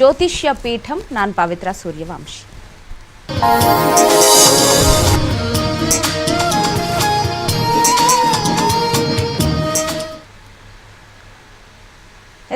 ಜ್ಯೋತಿಷ್ಯ ಪೀಠಂ ನಾನು ಪವಿತ್ರ ಸೂರ್ಯವಂಶಿ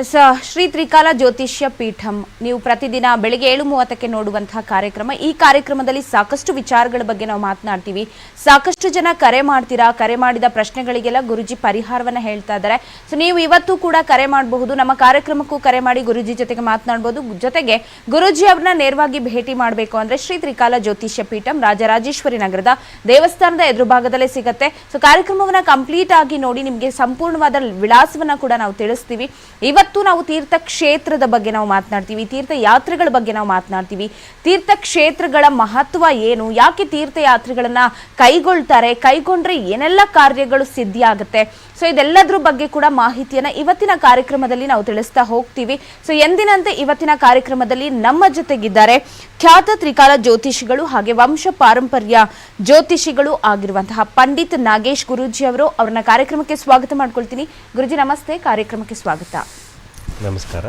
ಎಸ್ ಶ್ರೀ ತ್ರಿಕಾಲ ಜ್ಯೋತಿಷ್ಯ ಪೀಠಂ, ನೀವು ಪ್ರತಿದಿನ ಬೆಳಿಗ್ಗೆ ಏಳು ಮೂವತ್ತಕ್ಕೆ ನೋಡುವಂತಹ ಕಾರ್ಯಕ್ರಮ. ಈ ಕಾರ್ಯಕ್ರಮದಲ್ಲಿ ಸಾಕಷ್ಟು ವಿಚಾರಗಳ ಬಗ್ಗೆ ನಾವು ಮಾತನಾಡ್ತೀವಿ. ಸಾಕಷ್ಟು ಜನ ಕರೆ ಮಾಡ್ತೀರಾ? ಕರೆ ಮಾಡಿದ ಪ್ರಶ್ನೆಗಳಿಗೆಲ್ಲ ಗುರುಜಿ ಪರಿಹಾರವನ್ನ ಹೇಳ್ತಾ ಇದ್ದಾರೆ. ಸೊ ನೀವು ಇವತ್ತು ಕೂಡ ಕರೆ ಮಾಡಬಹುದು. ನಮ್ಮ ಕಾರ್ಯಕ್ರಮಕ್ಕೂ ಕರೆ ಮಾಡಿ ಗುರುಜಿ ಜೊತೆಗೆ ಮಾತನಾಡಬಹುದು ಜೊತೆಗೆ ಗುರುಜಿ ಅವ್ರನ್ನ ನೇರವಾಗಿ ಭೇಟಿ ಮಾಡಬೇಕು ಅಂದ್ರೆ ಶ್ರೀ ತ್ರಿಕಾಲ ಜ್ಯೋತಿಷ್ಯ ಪೀಠಂ ರಾಜರಾಜೇಶ್ವರಿ ನಗರದ ದೇವಸ್ಥಾನದ ಎದುರು ಭಾಗದಲ್ಲೇ ಸಿಗತ್ತೆ. ಸೊ ಕಾರ್ಯಕ್ರಮವನ್ನ ಕಂಪ್ಲೀಟ್ ಆಗಿ ನೋಡಿ ನಿಮಗೆ ಸಂಪೂರ್ಣವಾದ ವಿಳಾಸವನ್ನ ಕೂಡ ನಾವು ತಿಳಿಸ್ತೀವಿ. ಇವತ್ತು ನಾವು ತೀರ್ಥ ಕ್ಷೇತ್ರದ ಬಗ್ಗೆ ನಾವು ಮಾತನಾಡ್ತೀವಿ, ತೀರ್ಥಯಾತ್ರೆಗಳ ಬಗ್ಗೆ ನಾವು ಮಾತನಾಡ್ತೀವಿ. ತೀರ್ಥ ಕ್ಷೇತ್ರಗಳ ಮಹತ್ವ ಏನು? ಯಾಕೆ ತೀರ್ಥಯಾತ್ರೆಗಳನ್ನ ಕೈಗೊಳ್ತಾರೆ? ಕೈಗೊಂಡ್ರೆ ಏನೆಲ್ಲ ಕಾರ್ಯಗಳು ಸಿದ್ಧಿ ಆಗುತ್ತೆ? ಸೊ ಇದೆಲ್ಲದ್ರ ಬಗ್ಗೆ ಕೂಡ ಮಾಹಿತಿಯನ್ನ ಇವತ್ತಿನ ಕಾರ್ಯಕ್ರಮದಲ್ಲಿ ನಾವು ತಿಳಿಸ್ತಾ ಹೋಗ್ತೀವಿ. ಸೊ ಎಂದಿನಂತೆ ಇವತ್ತಿನ ಕಾರ್ಯಕ್ರಮದಲ್ಲಿ ನಮ್ಮ ಜೊತೆಗಿದ್ದಾರೆ ಖ್ಯಾತ ತ್ರಿಕಾಲ ಜ್ಯೋತಿಷಿಗಳು ಹಾಗೆ ವಂಶ ಪಾರಂಪರ್ಯ ಜ್ಯೋತಿಷಿಗಳು ಆಗಿರುವಂತಹ ಪಂಡಿತ್ ನಾಗೇಶ್ ಗುರೂಜಿ ಅವರು ಅವ್ರನ್ನ ಕಾರ್ಯಕ್ರಮಕ್ಕೆ ಸ್ವಾಗತ ಮಾಡ್ಕೊಳ್ತೀನಿ. ಗುರುಜಿ, ನಮಸ್ತೆ. ಕಾರ್ಯಕ್ರಮಕ್ಕೆ ಸ್ವಾಗತ. ನಮಸ್ಕಾರ.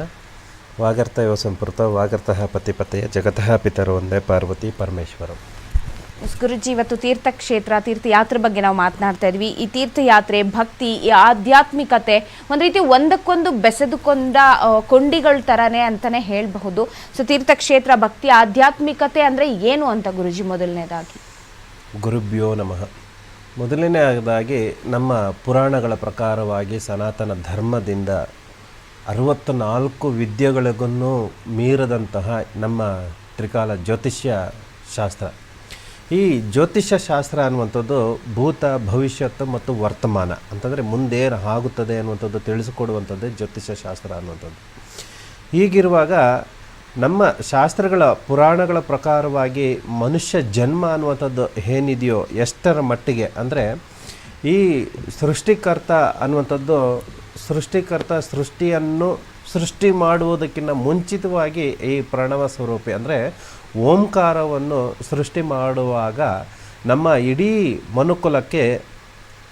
ವಾಗರ್ಥ ಯುವ ಸಂಪೃತ ವಾಗರ್ತಃ ಪತಿಪತೆಯ ಜಗತಃ ಪಿತರು ಒಂದೇ ಪಾರ್ವತಿ ಪರಮೇಶ್ವರ. ಗುರುಜಿ ಇವತ್ತು ತೀರ್ಥಕ್ಷೇತ್ರ ತೀರ್ಥಯಾತ್ರೆ ಬಗ್ಗೆ ನಾವು ಮಾತನಾಡ್ತಾ ಇದ್ವಿ. ಈ ತೀರ್ಥಯಾತ್ರೆ ಭಕ್ತಿ ಈ ಆಧ್ಯಾತ್ಮಿಕತೆ ಒಂದು ರೀತಿ ಒಂದಕ್ಕೊಂದು ಬೆಸೆದುಕೊಂಡ ಕೊಂಡಿಗಳ ಥರನೇ ಅಂತಾನೆ ಹೇಳಬಹುದು. ಸೊ ತೀರ್ಥಕ್ಷೇತ್ರ ಭಕ್ತಿ ಆಧ್ಯಾತ್ಮಿಕತೆ ಅಂದರೆ ಏನು ಅಂತ ಗುರುಜಿ ಮೊದಲನೇದಾಗಿ? ಗುರುಭ್ಯೋ ನಮಃ. ಮೊದಲನೇದಾಗಿ ನಮ್ಮ ಪುರಾಣಗಳ ಪ್ರಕಾರವಾಗಿ ಸನಾತನ ಧರ್ಮದಿಂದ ಅರವತ್ತ ನಾಲ್ಕು ವಿದ್ಯೆಗಳಿಗೂ ಮೀರದಂತಹ ನಮ್ಮ ತ್ರಿಕಾಲ ಜ್ಯೋತಿಷ್ಯ ಶಾಸ್ತ್ರ. ಈ ಜ್ಯೋತಿಷ್ಯ ಶಾಸ್ತ್ರ ಅನ್ನುವಂಥದ್ದು ಭೂತ, ಭವಿಷ್ಯತ್ತು ಮತ್ತು ವರ್ತಮಾನ. ಅಂತಂದರೆ ಮುಂದೇನು ಆಗುತ್ತದೆ ಅನ್ನುವಂಥದ್ದು ತಿಳಿಸಿಕೊಡುವಂಥದ್ದೇ ಜ್ಯೋತಿಷ್ಯ ಶಾಸ್ತ್ರ ಅನ್ನುವಂಥದ್ದು. ಹೀಗಿರುವಾಗ ನಮ್ಮ ಶಾಸ್ತ್ರಗಳ ಪುರಾಣಗಳ ಪ್ರಕಾರವಾಗಿ ಮನುಷ್ಯ ಜನ್ಮ ಅನ್ನುವಂಥದ್ದು ಏನಿದೆಯೋ ಎಷ್ಟರ ಮಟ್ಟಿಗೆ, ಅಂದರೆ ಈ ಸೃಷ್ಟಿಕರ್ತ ಅನ್ನುವಂಥದ್ದು ಸೃಷ್ಟಿಕರ್ತ ಸೃಷ್ಟಿಯನ್ನು ಸೃಷ್ಟಿ ಮಾಡುವುದಕ್ಕಿಂತ ಮುಂಚಿತವಾಗಿ ಈ ಪ್ರಣವ ಸ್ವರೂಪಿ, ಅಂದರೆ ಓಂಕಾರವನ್ನು ಸೃಷ್ಟಿ ಮಾಡುವಾಗ ನಮ್ಮ ಇಡೀ ಮನುಕುಲಕ್ಕೆ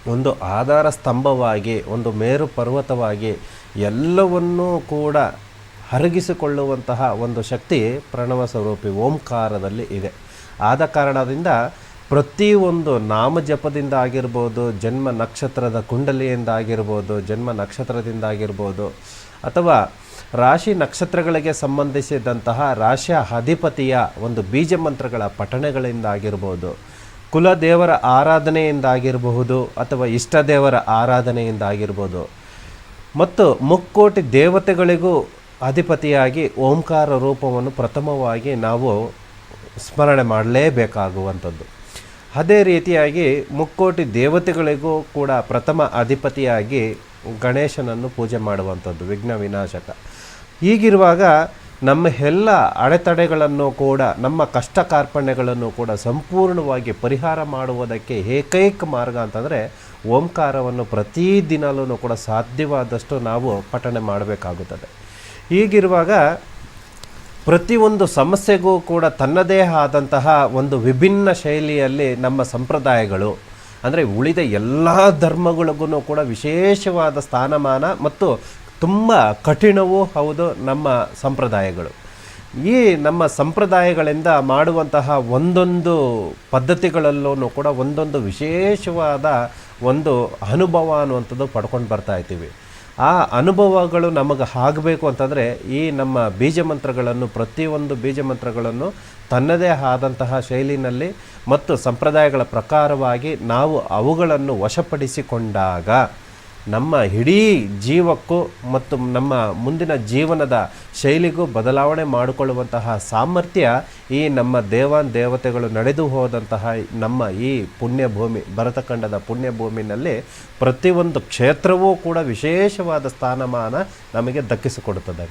ಒಂದು ಆಧಾರ ಸ್ತಂಭವಾಗಿ, ಒಂದು ಮೇರು ಪರ್ವತವಾಗಿ ಎಲ್ಲವನ್ನೂ ಕೂಡ ಹರಗಿಸಿಕೊಳ್ಳುವಂತಹ ಒಂದು ಶಕ್ತಿ ಪ್ರಣವ ಸ್ವರೂಪಿ ಓಂಕಾರದಲ್ಲಿ ಇದೆ. ಆದ ಕಾರಣದಿಂದ ಪ್ರತಿಯೊಂದು ನಾಮಜಪದಿಂದ ಆಗಿರ್ಬೋದು, ಜನ್ಮ ನಕ್ಷತ್ರದ ಕುಂಡಲಿಯಿಂದ ಆಗಿರ್ಬೋದು, ಜನ್ಮ ನಕ್ಷತ್ರದಿಂದ ಆಗಿರ್ಬೋದು, ಅಥವಾ ರಾಶಿ ನಕ್ಷತ್ರಗಳಿಗೆ ಸಂಬಂಧಿಸಿದಂತಹ ರಾಶಿಯ ಅಧಿಪತಿಯ ಒಂದು ಬೀಜ ಮಂತ್ರಗಳ ಪಠಣಗಳಿಂದ ಆಗಿರ್ಬೋದು, ಕುಲದೇವರ ಆರಾಧನೆಯಿಂದ ಆಗಿರಬಹುದು ಅಥವಾ ಇಷ್ಟ ದೇವರ ಆರಾಧನೆಯಿಂದ ಆಗಿರ್ಬೋದು, ಮತ್ತು ಮುಕ್ಕೋಟಿ ದೇವತೆಗಳಿಗೂ ಅಧಿಪತಿಯಾಗಿ ಓಂಕಾರ ರೂಪವನ್ನು ಪ್ರಥಮವಾಗಿ ನಾವು ಸ್ಮರಣೆ ಮಾಡಲೇಬೇಕಾಗುವಂಥದ್ದು. ಅದೇ ರೀತಿಯಾಗಿ ಮುಕ್ಕೋಟಿ ದೇವತೆಗಳಿಗೂ ಕೂಡ ಪ್ರಥಮ ಅಧಿಪತಿಯಾಗಿ ಗಣೇಶನನ್ನು ಪೂಜೆ ಮಾಡುವಂಥದ್ದು, ವಿಘ್ನ ವಿನಾಶಕ. ಹೀಗಿರುವಾಗ ನಮ್ಮ ಎಲ್ಲ ಅಡೆತಡೆಗಳನ್ನು ಕೂಡ, ನಮ್ಮ ಕಷ್ಟ ಕಾರ್ಪಣ್ಯಗಳನ್ನು ಕೂಡ ಸಂಪೂರ್ಣವಾಗಿ ಪರಿಹಾರ ಮಾಡುವುದಕ್ಕೆ ಏಕೈಕ ಮಾರ್ಗ ಅಂತಂದರೆ ಓಂಕಾರವನ್ನು ಪ್ರತಿದಿನಲೂ ಕೂಡ ಸಾಧ್ಯವಾದಷ್ಟು ನಾವು ಪಠಣೆ ಮಾಡಬೇಕಾಗುತ್ತದೆ. ಹೀಗಿರುವಾಗ ಪ್ರತಿಯೊಂದು ಸಮಸ್ಯೆಗೂ ಕೂಡ ತನ್ನದೇ ಆದಂತಹ ಒಂದು ವಿಭಿನ್ನ ಶೈಲಿಯಲ್ಲಿ ನಮ್ಮ ಸಂಪ್ರದಾಯಗಳು, ಅಂದರೆ ಉಳಿದ ಎಲ್ಲ ಧರ್ಮಗಳಿಗೂ ಕೂಡ ವಿಶೇಷವಾದ ಸ್ಥಾನಮಾನ ಮತ್ತು ತುಂಬ ಕಠಿಣವೂ ಹೌದು ನಮ್ಮ ಸಂಪ್ರದಾಯಗಳು. ಈ ನಮ್ಮ ಸಂಪ್ರದಾಯಗಳಿಂದ ಮಾಡುವಂತಹ ಒಂದೊಂದು ಪದ್ಧತಿಗಳಲ್ಲೂ ಕೂಡ ಒಂದೊಂದು ವಿಶೇಷವಾದ ಒಂದು ಅನುಭವ ಅನ್ನುವಂಥದ್ದು ಪಡ್ಕೊಂಡು ಬರ್ತಾ ಇದ್ದೀವಿ. ಆ ಅನುಭವಗಳು ನಮಗೆ ಆಗಬೇಕು ಅಂತಂದರೆ ಈ ನಮ್ಮ ಬೀಜ ಮಂತ್ರಗಳನ್ನು ಪ್ರತಿಯೊಂದು ಬೀಜ ಮಂತ್ರಗಳನ್ನು ತನ್ನದೇ ಆದಂತಹ ಶೈಲಿನಲ್ಲಿ ಮತ್ತು ಸಂಪ್ರದಾಯಗಳ ಪ್ರಕಾರವಾಗಿ ನಾವು ಅವುಗಳನ್ನು ವಶಪಡಿಸಿಕೊಂಡಾಗ ನಮ್ಮ ಇಡೀ ಜೀವಕ್ಕೂ ಮತ್ತು ನಮ್ಮ ಮುಂದಿನ ಜೀವನದ ಶೈಲಿಗೂ ಬದಲಾವಣೆ ಮಾಡಿಕೊಳ್ಳುವಂತಹ ಸಾಮರ್ಥ್ಯ ಈ ನಮ್ಮ ದೇವಾನ್ ದೇವತೆಗಳು ನಡೆದು ಹೋದಂತಹ ನಮ್ಮ ಈ ಪುಣ್ಯಭೂಮಿ ಭರತಖಂಡದ ಪುಣ್ಯಭೂಮಿನಲ್ಲಿ ಪ್ರತಿಯೊಂದು ಕ್ಷೇತ್ರವೂ ಕೂಡ ವಿಶೇಷವಾದ ಸ್ಥಾನಮಾನ ನಮಗೆ ದಕ್ಕಿಸಿಕೊಡುತ್ತದೆ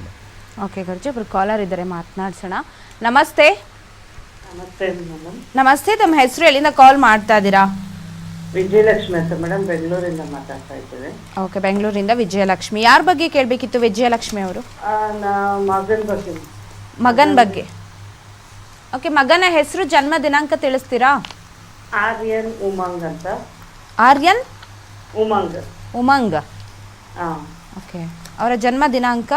ಓಕೆ ಗರ್ಜಿ ಒಬ್ರು ಕಾಲರ್ ಇದ್ದಾರೆ ಮಾತನಾಡ್ಸೋಣ. ನಮಸ್ತೆ. ನಮಸ್ತೆ ತಮ್ಮ ಹೆಸರು ಎಲ್ಲಿಂದ ಕಾಲ್ ಮಾಡ್ತಾ ಇದ್ದೀರಾ? ವಿಜಯಲಕ್ಷ್ಮಿ ಅಂತ ಮೇಡಮ್ ಬೆಂಗಳೂರಿಂದ ಮಾತಾಡ್ತಾ ಇದ್ದೇವೆ. ಓಕೆ ಬೆಂಗಳೂರಿಂದ ವಿಜಯಲಕ್ಷ್ಮಿ. ಯಾರ ಬಗ್ಗೆ ಕೇಳಬೇಕಿತ್ತು ವಿಜಯಲಕ್ಷ್ಮಿ ಅವರು? ಮಗನ ಬಗ್ಗೆ. ಮಗನ ಬಗ್ಗೆ. ಓಕೆ ಮಗನ ಹೆಸರು ಜನ್ಮ ದಿನಾಂಕ ತಿಳಿಸ್ತೀರಾ? ಆರ್ಯನ್ ಉಮಂಗ್ ಅಂತ. ಆರ್ಯನ್ ಉಮಂಗ್. ಉಮಂಗ್. ಓಕೆ ಅವರ ಜನ್ಮ ದಿನಾಂಕ?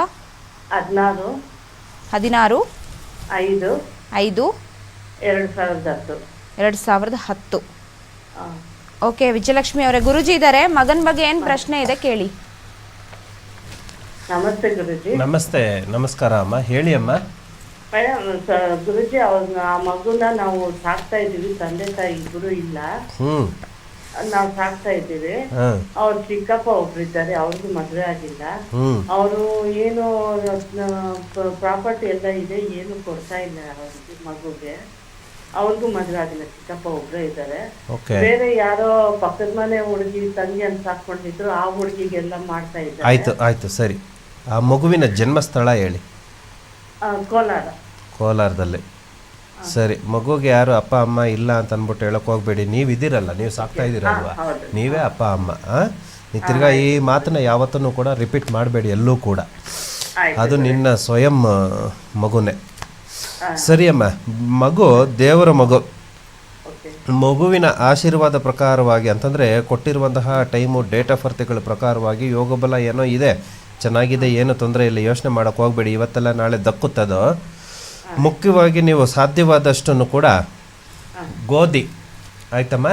ಹದಿನಾರು. ಹದಿನಾರು. ಐದು. ಐದು. ಎರಡು ಸಾವಿರದ ಹತ್ತು. ಎರಡು ಸಾವಿರದ ಹತ್ತು. ಆ, ಓಕೆ ವಿಜಯಲಕ್ಷ್ಮಿ ಅವರೇ ಗುರುಜಿ ಇದ್ದಾರೆ ಮಗನ ಬಗ್ಗೆ ಏನು ಪ್ರಶ್ನೆ ಇದೆ ಕೇಳಿ. ನಮಸ್ತೆ ಗುರುಜಿ. ನಮಸ್ತೆ ನಮಸ್ಕಾರ ಅಮ್ಮ. ಹೇಳಿ ಅಮ್ಮ. ಮೇಡಮ್ ಗುರುಜಿ ಅವ್ರನ್ನ ಆ ಮಗುನ ನಾವು ಸಾಕ್ತಾ ಇದ್ದೀವಿ. ತಂದೆ ತಾಯಿ ಇಬ್ಬರು ಇಲ್ಲ. ಹ್ಮ್. ನಾವು ಸಾಕ್ತಾ ಇದ್ದೀವಿ. ಹಾಂ. ಅವ್ರ ಚಿಕ್ಕಪ್ಪ ಒಬ್ರು ಇದ್ದಾರೆ. ಅವ್ರಿಗೂ ಮದ್ವೆ ಆಗಿಲ್ಲ. ಅವರು ಏನು ಪ್ರಾಪರ್ಟಿ ಎಲ್ಲ ಇದೆ. ಏನು ಕೊಡ್ತಾ ಇಲ್ಲ ಅವ್ರಿಗೆ ಮಗುಗೆ. ಅವ್ರಿಗೂ ಮದುವೆ ಆಗಿಲ್ಲ ಚಿಕ್ಕಪ್ಪ ಒಬ್ರೇ ಇದ್ದಾರೆ. ಓಕೆ ಬೇರೆ ಯಾರೋ ಪಕ್ಕದ ಮನೆ ಹುಡುಗಿ ತಂಗಿ ಅಂತ ಸಾಕೊಂಡಿದ್ರು ಆ ಹುಡುಗಿಗೆಲ್ಲ ಮಾಡ್ತಾ ಇದ್ದಾರೆ. ಆಯಿತು ಆಯಿತು ಸರಿ. ಆ ಮಗುವಿನ ಜನ್ಮಸ್ಥಳ ಹೇಳಿ. ಆ, ಕೋಲಾರ. ಕೋಲಾರದಲ್ಲಿ. ಸರಿ ಮಗುಗೆ ಯಾರು ಅಪ್ಪ ಅಮ್ಮ ಇಲ್ಲ ಅಂತ ಅಂದ್ಬಿಟ್ಟು ಹೇಳಕ್ ಹೋಗ್ಬೇಡಿ. ನೀವು ಇದ್ದೀರಲ್ಲ ನೀವು ಸಾಕ್ತಾ ಇದ್ದೀರಲ್ವಾ? ಹೌದು. ನೀವೇ ಅಪ್ಪ ಅಮ್ಮ ಆ? ನೀವು ತಿರ್ಗಾ ಈ ಮಾತನ್ನ ಯಾವತ್ತೂ ಕೂಡ ರಿಪೀಟ್ ಮಾಡಬೇಡಿ ಎಲ್ಲೂ ಕೂಡ. ಆಯ್ತು ಅದು ನಿನ್ನ ಸ್ವಯಂ ಆ, ಮಗುನೇ. ಸರಿ ಅಮ್ಮ ಮಗು ದೇವರ ಮಗು. ಮಗುವಿನ ಆಶೀರ್ವಾದ ಪ್ರಕಾರವಾಗಿ ಅಂತಂದರೆ ಕೊಟ್ಟಿರುವಂತಹ ಟೈಮು ಡೇಟ್ ಆಫ್ ಬರ್ತ್ಗಳ ಪ್ರಕಾರವಾಗಿ ಯೋಗಬಲ ಏನೋ ಇದೆ ಚೆನ್ನಾಗಿದೆ ಏನು ತೊಂದರೆ ಇಲ್ಲ ಯೋಚನೆ ಮಾಡೋಕೆ ಹೋಗಬೇಡಿ ಇವತ್ತೆಲ್ಲ ನಾಳೆ ದಕ್ಕುತ್ತದೋ. ಮುಖ್ಯವಾಗಿ ನೀವು ಸಾಧ್ಯವಾದಷ್ಟನ್ನು ಕೂಡ ಗೋಧಿ. ಆಯ್ತಮ್ಮ?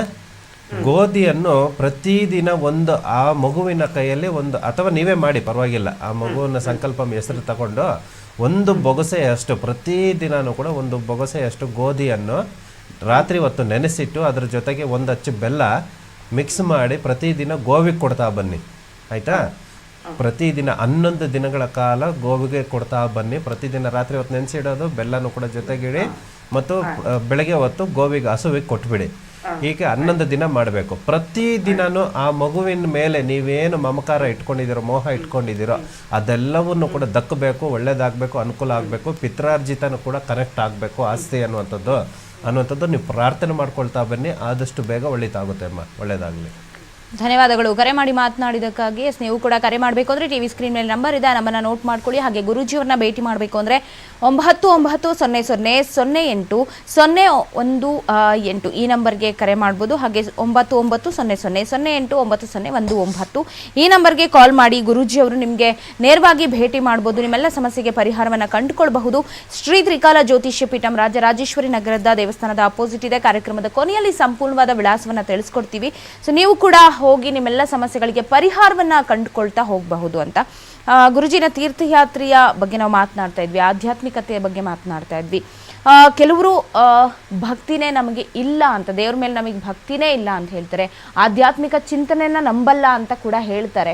ಗೋಧಿಯನ್ನು ಪ್ರತಿದಿನ ಒಂದು ಆ ಮಗುವಿನ ಕೈಯಲ್ಲಿ ಒಂದು ಅಥವಾ ನೀವೇ ಮಾಡಿ ಪರವಾಗಿಲ್ಲ. ಆ ಮಗುವಿನ ಸಂಕಲ್ಪ ಹೆಸರು ತಗೊಂಡು ಒಂದು ಬೊಗಸೆಯಷ್ಟು ಪ್ರತಿದಿನನೂ ಕೂಡ ಒಂದು ಬೊಗಸೆಯಷ್ಟು ಗೋಧಿಯನ್ನು ರಾತ್ರಿ ಹೊತ್ತು ನೆನೆಸಿಟ್ಟು ಅದ್ರ ಜೊತೆಗೆ ಒಂದು ಅಚ್ಚು ಬೆಲ್ಲ ಮಿಕ್ಸ್ ಮಾಡಿ ಪ್ರತಿದಿನ ಗೋವಿಗೆ ಕೊಡ್ತಾ ಬನ್ನಿ. ಆಯ್ತಾ? ಪ್ರತಿದಿನ ಹನ್ನೊಂದು ದಿನಗಳ ಕಾಲ ಗೋವಿಗೆ ಕೊಡ್ತಾ ಬನ್ನಿ. ಪ್ರತಿದಿನ ರಾತ್ರಿ ಹೊತ್ತು ನೆನೆಸಿಡೋದು ಬೆಲ್ಲನೂ ಕೂಡ ಜೊತೆಗಿಡಿ ಮತ್ತು ಬೆಳಗ್ಗೆ ಹೊತ್ತು ಗೋವಿಗೆ ಹಸುವಿಗೆ ಕೊಟ್ಬಿಡಿ. ಹೀಗೆ ಹನ್ನೊಂದು ದಿನ ಮಾಡಬೇಕು. ಪ್ರತಿ ಪ್ರತಿದಿನನೂ ಆ ಮಗುವಿನ ಮೇಲೆ ನೀವೇನು ಮಮಕಾರ ಇಟ್ಕೊಂಡಿದ್ದೀರೋ, ಮೋಹ ಇಟ್ಕೊಂಡಿದ್ದೀರೋ, ಅದೆಲ್ಲವನ್ನು ಕೂಡ ದಕ್ಕಬೇಕು, ಒಳ್ಳೇದಾಗಬೇಕು, ಅನುಕೂಲ ಆಗಬೇಕು, ಪಿತ್ರಾರ್ಜಿತನೂ ಕೂಡ ಕನೆಕ್ಟ್ ಆಗಬೇಕು, ಆಸ್ತಿ ಅನ್ನುವಂಥದ್ದು. ಅನ್ನುವಂಥದ್ದು ನೀವು ಪ್ರಾರ್ಥನೆ ಮಾಡ್ಕೊಳ್ತಾ ಬನ್ನಿ. ಆದಷ್ಟು ಬೇಗ ಒಳ್ಳೇದಾಗುತ್ತೆ ಅಮ್ಮ. ಒಳ್ಳೇದಾಗಲಿ. ಧನ್ಯವಾದಗಳು. ಕರೆ ಮಾಡಿ ಮಾತನಾಡಿದಕ್ಕಾಗಿ ನೀವು ಕೂಡ ಕರೆ ಮಾಡಬೇಕು ಅಂದರೆ ಟಿ ವಿ ಸ್ಕ್ರೀನ್ ಮೇಲೆ ನಂಬರ್ ಇದೆ. ನಮ್ಮನ್ನು ನೋಟ್ ಮಾಡ್ಕೊಳ್ಳಿ. ಹಾಗೆ ಗುರುಜಿಯವ್ರನ್ನ ಭೇಟಿ ಮಾಡಬೇಕು ಅಂದರೆ ಒಂಬತ್ತು ಒಂಬತ್ತು ಸೊನ್ನೆ ಸೊನ್ನೆ ಸೊನ್ನೆ ಎಂಟು ಸೊನ್ನೆ ಒಂದು ಎಂಟು. ಈ ನಂಬರ್ಗೆ ಕರೆ ಮಾಡ್ಬೋದು. ಹಾಗೆ ಒಂಬತ್ತು ಒಂಬತ್ತು ಸೊನ್ನೆ ಸೊನ್ನೆ ಸೊನ್ನೆ ಒಂಬತ್ತು ಸೊನ್ನೆ ಒಂದು ಒಂಬತ್ತು. ಈ ನಂಬರ್ಗೆ ಕಾಲ್ ಮಾಡಿ ಗುರೂಜಿಯವರು ನಿಮಗೆ ನೇರವಾಗಿ ಭೇಟಿ ಮಾಡ್ಬೋದು. ನಿಮ್ಮೆಲ್ಲ ಸಮಸ್ಯೆಗೆ ಪರಿಹಾರವನ್ನು ಕಂಡುಕೊಳ್ಬಹುದು. ಶ್ರೀ ತ್ರಿಕಾಲ ಜ್ಯೋತಿಷ್ಯ ಪೀಠಂ ರಾಜರಾಜೇಶ್ವರಿ ನಗರದ ದೇವಸ್ಥಾನದ ಅಪೋಸಿಟ್ ಇದೆ. ಕಾರ್ಯಕ್ರಮದ ಕೊನೆಯಲ್ಲಿ ಸಂಪೂರ್ಣವಾದ ವಿಳಾಸವನ್ನು ತಿಳಿಸ್ಕೊಡ್ತೀವಿ. ಸೊ ನೀವು ಕೂಡ ಹೋಗಿ ನಿಮ್ಮೆಲ್ಲ ಸಮಸ್ಯೆಗಳಿಗೆ ಪರಿಹಾರವನ್ನ ಕಂಡುಕೊಳ್ತಾ ಹೋಗಬಹುದು ಅಂತ. ಗುರುಜಿನ ತೀರ್ಥಯಾತ್ರೆಯ ಬಗ್ಗೆ ನಾವು ಮಾತನಾಡ್ತಾ ಇದ್ವಿ ಆಧ್ಯಾತ್ಮಿಕತೆಯ ಬಗ್ಗೆ ಮಾತನಾಡ್ತಾ ಇದ್ವಿ. ಕೆಲವರು ಭಕ್ತಿನೇ ನಮಗೆ ಇಲ್ಲ ಅಂತ ದೇವ್ರ ಮೇಲೆ ನಮಗೆ ಭಕ್ತಿನೇ ಇಲ್ಲ ಅಂತ ಹೇಳ್ತಾರೆ ಆಧ್ಯಾತ್ಮಿಕ ಚಿಂತನೆನ ನಂಬಲ್ಲ ಅಂತ ಕೂಡ ಹೇಳ್ತಾರೆ.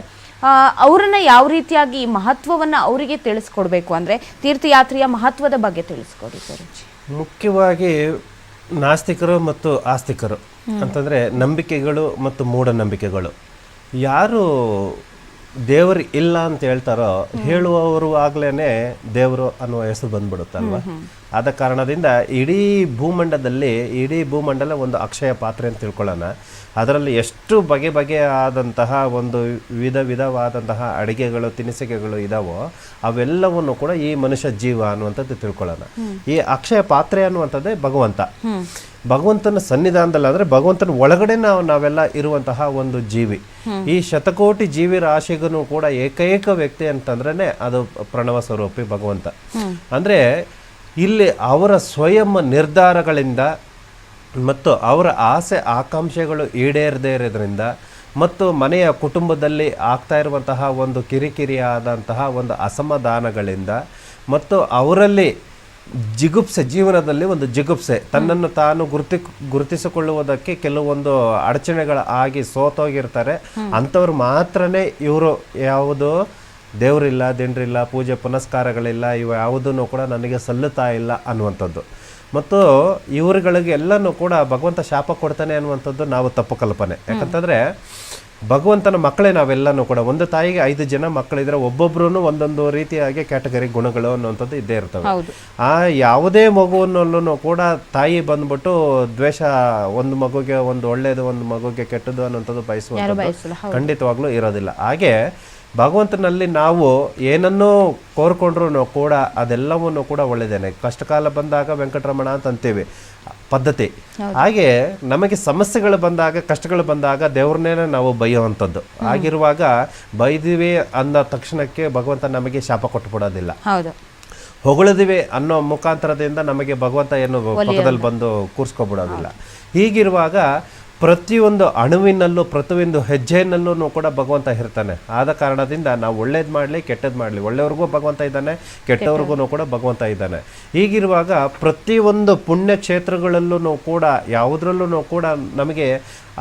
ಅವರನ್ನ ಯಾವ ರೀತಿಯಾಗಿ ಈ ಮಹತ್ವವನ್ನ ಅವರಿಗೆ ತಿಳಿಸ್ಕೊಡ್ಬೇಕು ಅಂದ್ರೆ ತೀರ್ಥಯಾತ್ರೆಯ ಮಹತ್ವದ ಬಗ್ಗೆ ತಿಳಿಸ್ಕೊಡಿ ಗುರುಜಿ. ಮುಖ್ಯವಾಗಿ ನಾಸ್ತಿಕರು ಮತ್ತು ಆಸ್ತಿಕರು ಅಂತಂದರೆ ನಂಬಿಕೆಗಳು ಮತ್ತು ಮೂಢನಂಬಿಕೆಗಳು. ಯಾರು ದೇವರು ಇಲ್ಲ ಅಂತ ಹೇಳ್ತಾರೋ ಹೇಳುವವರು ಆಗ್ಲೇನೆ ದೇವರು ಅನ್ನುವ ಹೆಸರು ಬಂದ್ಬಿಡುತ್ತಲ್ವ? ಆದ ಕಾರಣದಿಂದ ಇಡೀ ಭೂಮಂಡದಲ್ಲಿ ಇಡೀ ಭೂಮಂಡಲ ಒಂದು ಅಕ್ಷಯ ಪಾತ್ರೆ ಅಂತ ತಿಳ್ಕೊಳ್ಳೋಣ. ಅದರಲ್ಲಿ ಎಷ್ಟು ಬಗೆ ಬಗೆಯಾದಂತಹ ಒಂದು ವಿಧ ವಿಧವಾದಂತಹ ಅಡಿಗೆಗಳು ತಿನಿಸಿಕೆಗಳು ಇದಾವೋ ಅವೆಲ್ಲವನ್ನು ಕೂಡ ಈ ಮನುಷ್ಯ ಜೀವ ಅನ್ನುವಂಥದ್ದು ತಿಳ್ಕೊಳ್ಳೋಣ. ಈ ಅಕ್ಷಯ ಪಾತ್ರೆ ಅನ್ನುವಂಥದ್ದೇ ಭಗವಂತ. ಭಗವಂತನ ಸನ್ನಿಧಾನದಲ್ಲಿ ಅಂದ್ರೆ ಭಗವಂತನ ಒಳಗಡೆ ನಾವು ನಾವೆಲ್ಲ ಇರುವಂತಹ ಒಂದು ಜೀವಿ. ಈ ಶತಕೋಟಿ ಜೀವಿ ರಾಶಿಗೂ ಕೂಡ ಏಕೈಕ ವ್ಯಕ್ತಿ ಅಂತಂದ್ರೆ ಅದು ಪ್ರಣವ ಸ್ವರೂಪಿ ಭಗವಂತ. ಅಂದರೆ ಇಲ್ಲಿ ಅವರ ಸ್ವಯಂ ನಿರ್ಧಾರಗಳಿಂದ ಮತ್ತು ಅವರ ಆಸೆ ಆಕಾಂಕ್ಷೆಗಳು ಈಡೇರದೇ ಇರೋದ್ರಿಂದ ಮತ್ತು ಮನೆಯ ಕುಟುಂಬದಲ್ಲಿ ಆಗ್ತಾ ಇರುವಂತಹ ಒಂದು ಕಿರಿಕಿರಿಯಾದಂತಹ ಒಂದು ಅಸಮಾಧಾನಗಳಿಂದ ಮತ್ತು ಅವರಲ್ಲಿ ಜಿಗುಪ್ಸೆ ಜೀವನದಲ್ಲಿ ಒಂದು ಜಿಗುಪ್ಸೆ. ತನ್ನನ್ನು ತಾನು ಗುರುತಿ ಗುರುತಿಸಿಕೊಳ್ಳುವುದಕ್ಕೆ ಕೆಲವೊಂದು ಅಡಚಣೆಗಳ ಆಗಿ ಸೋತೋಗಿರ್ತಾರೆ. ಅಂಥವ್ರು ಮಾತ್ರನೇ ಇವರು. ಯಾವುದು? ದೇವರಿಲ್ಲ ದಿಂಡ್ರಿಲ್ಲ ಪೂಜೆ ಪುನಸ್ಕಾರಗಳಿಲ್ಲ ಇವು ಯಾವುದನ್ನು ಕೂಡ ನನಗೆ ಸಲ್ಲುತ್ತಾ ಇಲ್ಲ ಅನ್ನುವಂಥದ್ದು. ಮತ್ತು ಇವರುಗಳಿಗೆ ಎಲ್ಲನೂ ಕೂಡ ಭಗವಂತ ಶಾಪ ಕೊಡ್ತಾನೆ ಅನ್ನುವಂಥದ್ದು ನಾವು ತಪ್ಪು ಕಲ್ಪನೆ. ಯಾಕಂತಂದ್ರೆ ಭಗವಂತನ ಮಕ್ಕಳೇ ನಾವೆಲ್ಲನೂ ಕೂಡ ಒಂದು ತಾಯಿಗೆ ಐದು ಜನ ಮಕ್ಕಳಿದ್ರೆ ಒಬ್ಬೊಬ್ರು ಒಂದೊಂದು ರೀತಿಯಾಗಿ ಕ್ಯಾಟಗರಿ ಗುಣಗಳು ಅನ್ನುವಂಥದ್ದು ಇದ್ದೇ ಇರ್ತವೆ. ಆ ಯಾವುದೇ ಮಗುವನ್ನಲ್ಲೂ ಕೂಡ ತಾಯಿ ಬಂದ್ಬಿಟ್ಟು ದ್ವೇಷ ಒಂದು ಮಗುಗೆ ಒಂದು ಒಳ್ಳೇದು ಒಂದು ಮಗುಗೆ ಕೆಟ್ಟದ್ದು ಅನ್ನುವಂಥದ್ದು ಬಯಸುವಂಥದ್ದು ಖಂಡಿತವಾಗ್ಲೂ ಇರೋದಿಲ್ಲ. ಹಾಗೆ ಭಗವಂತನಲ್ಲಿ ನಾವು ಏನನ್ನೂ ಕೋರ್ಕೊಂಡ್ರು ಕೂಡ ಅದೆಲ್ಲವನ್ನು ಕೂಡ ಒಳ್ಳೇದೇನೆ. ಕಷ್ಟಕಾಲ ಬಂದಾಗ ವೆಂಕಟರಮಣ ಅಂತ ಅಂತೀವಿ. ಪದ್ಧತಿ. ಹಾಗೆ ನಮಗೆ ಸಮಸ್ಯೆಗಳು ಬಂದಾಗ ಕಷ್ಟಗಳು ಬಂದಾಗ ದೇವ್ರನ್ನೇ ನಾವು ಬೈಯುವಂಥದ್ದು. ಆಗಿರುವಾಗ ಬೈದಿವಿ ಅಂದ ತಕ್ಷಣಕ್ಕೆ ಭಗವಂತ ನಮಗೆ ಶಾಪ ಕೊಟ್ಟು ಬಿಡೋದಿಲ್ಲ. ಹೊಗಳಿದಿವಿ ಅನ್ನೋ ಮುಖಾಂತರದಿಂದ ನಮಗೆ ಭಗವಂತ ಏನು ಪಕ್ಕದಲ್ಲಿ ಬಂದು ಕೂರಿಸ್ಕೊಬಿಡೋದಿಲ್ಲ. ಹೀಗಿರುವಾಗ ಪ್ರತಿಯೊಂದು ಅಣುವಿನಲ್ಲೂ, ಪ್ರತಿಯೊಂದು ಹೆಜ್ಜೆಯಲ್ಲೂ ಕೂಡ ಭಗವಂತ ಇರ್ತಾನೆ. ಆದ ಕಾರಣದಿಂದ ನಾವು ಒಳ್ಳೇದು ಮಾಡಲಿ ಕೆಟ್ಟದ್ದು ಮಾಡಲಿ. ಒಳ್ಳೆಯವ್ರಿಗೂ ಭಗವಂತ ಇದ್ದಾನೆ, ಕೆಟ್ಟವ್ರಿಗೂ ಕೂಡ ಭಗವಂತ ಇದ್ದಾನೆ. ಹೀಗಿರುವಾಗ ಪ್ರತಿಯೊಂದು ಪುಣ್ಯ ಕ್ಷೇತ್ರಗಳಲ್ಲೂ ಕೂಡ ಯಾವುದ್ರಲ್ಲೂ ಕೂಡ ನಮಗೆ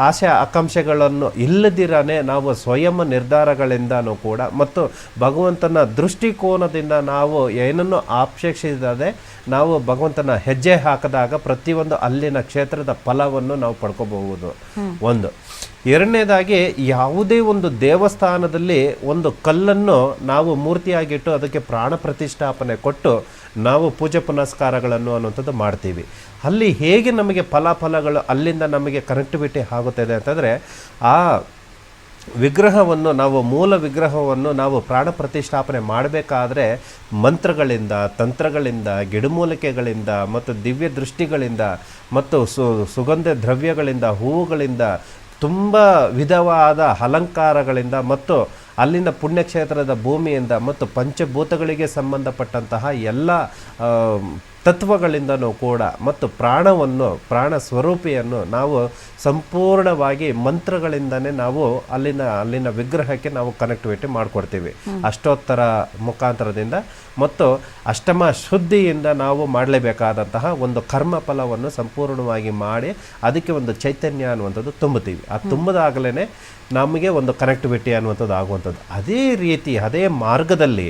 ಆಸೆ ಆಕಾಂಕ್ಷೆಗಳನ್ನು ಇಲ್ಲದಿರನೇ ನಾವು ಸ್ವಯಂ ನಿರ್ಧಾರಗಳಿಂದನೂ ಕೂಡ ಮತ್ತು ಭಗವಂತನ ದೃಷ್ಟಿಕೋನದಿಂದ ನಾವು ಏನನ್ನು ಆಪೇಕ್ಷಿಸದೆ ನಾವು ಭಗವಂತನ ಹೆಜ್ಜೆ ಹಾಕಿದಾಗ ಪ್ರತಿಯೊಂದು ಅಲ್ಲಿನ ಕ್ಷೇತ್ರದ ಫಲವನ್ನು ನಾವು ಪಡ್ಕೋಬಹುದು. ಒಂದು. ಎರಡನೇದಾಗಿ ಯಾವುದೇ ಒಂದು ದೇವಸ್ಥಾನದಲ್ಲಿ ಒಂದು ಕಲ್ಲನ್ನು ನಾವು ಮೂರ್ತಿಯಾಗಿಟ್ಟು ಅದಕ್ಕೆ ಪ್ರಾಣ ಪ್ರತಿಷ್ಠಾಪನೆ ಕೊಟ್ಟು ನಾವು ಪೂಜೆ ಪುನಸ್ಕಾರಗಳನ್ನು ಅನ್ನುವಂಥದ್ದು ಮಾಡ್ತೀವಿ. ಅಲ್ಲಿ ಹೇಗೆ ನಮಗೆ ಫಲಾಫಲಗಳು ಅಲ್ಲಿಂದ ನಮಗೆ ಕನೆಕ್ಟಿವಿಟಿ ಆಗುತ್ತದೆ ಅಂತಂದರೆ, ಆ ವಿಗ್ರಹವನ್ನು, ನಾವು ಮೂಲ ವಿಗ್ರಹವನ್ನು ನಾವು ಪ್ರಾಣ ಪ್ರತಿಷ್ಠಾಪನೆ ಮಾಡಬೇಕಾದ್ರೆ ಮಂತ್ರಗಳಿಂದ, ತಂತ್ರಗಳಿಂದ, ಗಿಡಮೂಲಿಕೆಗಳಿಂದ ಮತ್ತು ದಿವ್ಯ ದೃಷ್ಟಿಗಳಿಂದ ಮತ್ತು ಸು, ಸುಗಂಧ ದ್ರವ್ಯಗಳಿಂದ, ಹೂವುಗಳಿಂದ ತುಂಬ ವಿಧವಾದ ಅಲಂಕಾರಗಳಿಂದ ಮತ್ತು ಅಲ್ಲಿನ ಪುಣ್ಯಕ್ಷೇತ್ರದ ಭೂಮಿಯಿಂದ ಮತ್ತು ಪಂಚಭೂತಗಳಿಗೆ ಸಂಬಂಧಪಟ್ಟಂತಹ ಎಲ್ಲ ತತ್ವಗಳಿಂದನೂ ಕೂಡ ಮತ್ತು ಪ್ರಾಣವನ್ನು ಪ್ರಾಣ ಸ್ವರೂಪಿಯನ್ನು ನಾವು ಸಂಪೂರ್ಣವಾಗಿ ಮಂತ್ರಗಳಿಂದನೇ ನಾವು ಅಲ್ಲಿನ ಅಲ್ಲಿನ ವಿಗ್ರಹಕ್ಕೆ ನಾವು ಕನೆಕ್ಟಿವಿಟಿ ಮಾಡಿಕೊಡ್ತೀವಿ. ಅಷ್ಟೋತ್ತರ ಮುಖಾಂತರದಿಂದ ಮತ್ತು ಅಷ್ಟಮ ಶುದ್ಧಿಯಿಂದ ನಾವು ಮಾಡಲೇಬೇಕಾದಂತಹ ಒಂದು ಕರ್ಮ ಫಲವನ್ನು ಸಂಪೂರ್ಣವಾಗಿ ಮಾಡಿ ಅದಕ್ಕೆ ಒಂದು ಚೈತನ್ಯ ಅನ್ನುವಂಥದ್ದು ತುಂಬುತ್ತೀವಿ. ಆ ತುಂಬದಾಗಲೇ ನಮಗೆ ಒಂದು ಕನೆಕ್ಟಿವಿಟಿ ಅನ್ನುವಂಥದ್ದು ಆಗುವಂಥದ್ದು. ಅದೇ ರೀತಿ ಅದೇ ಮಾರ್ಗದಲ್ಲಿ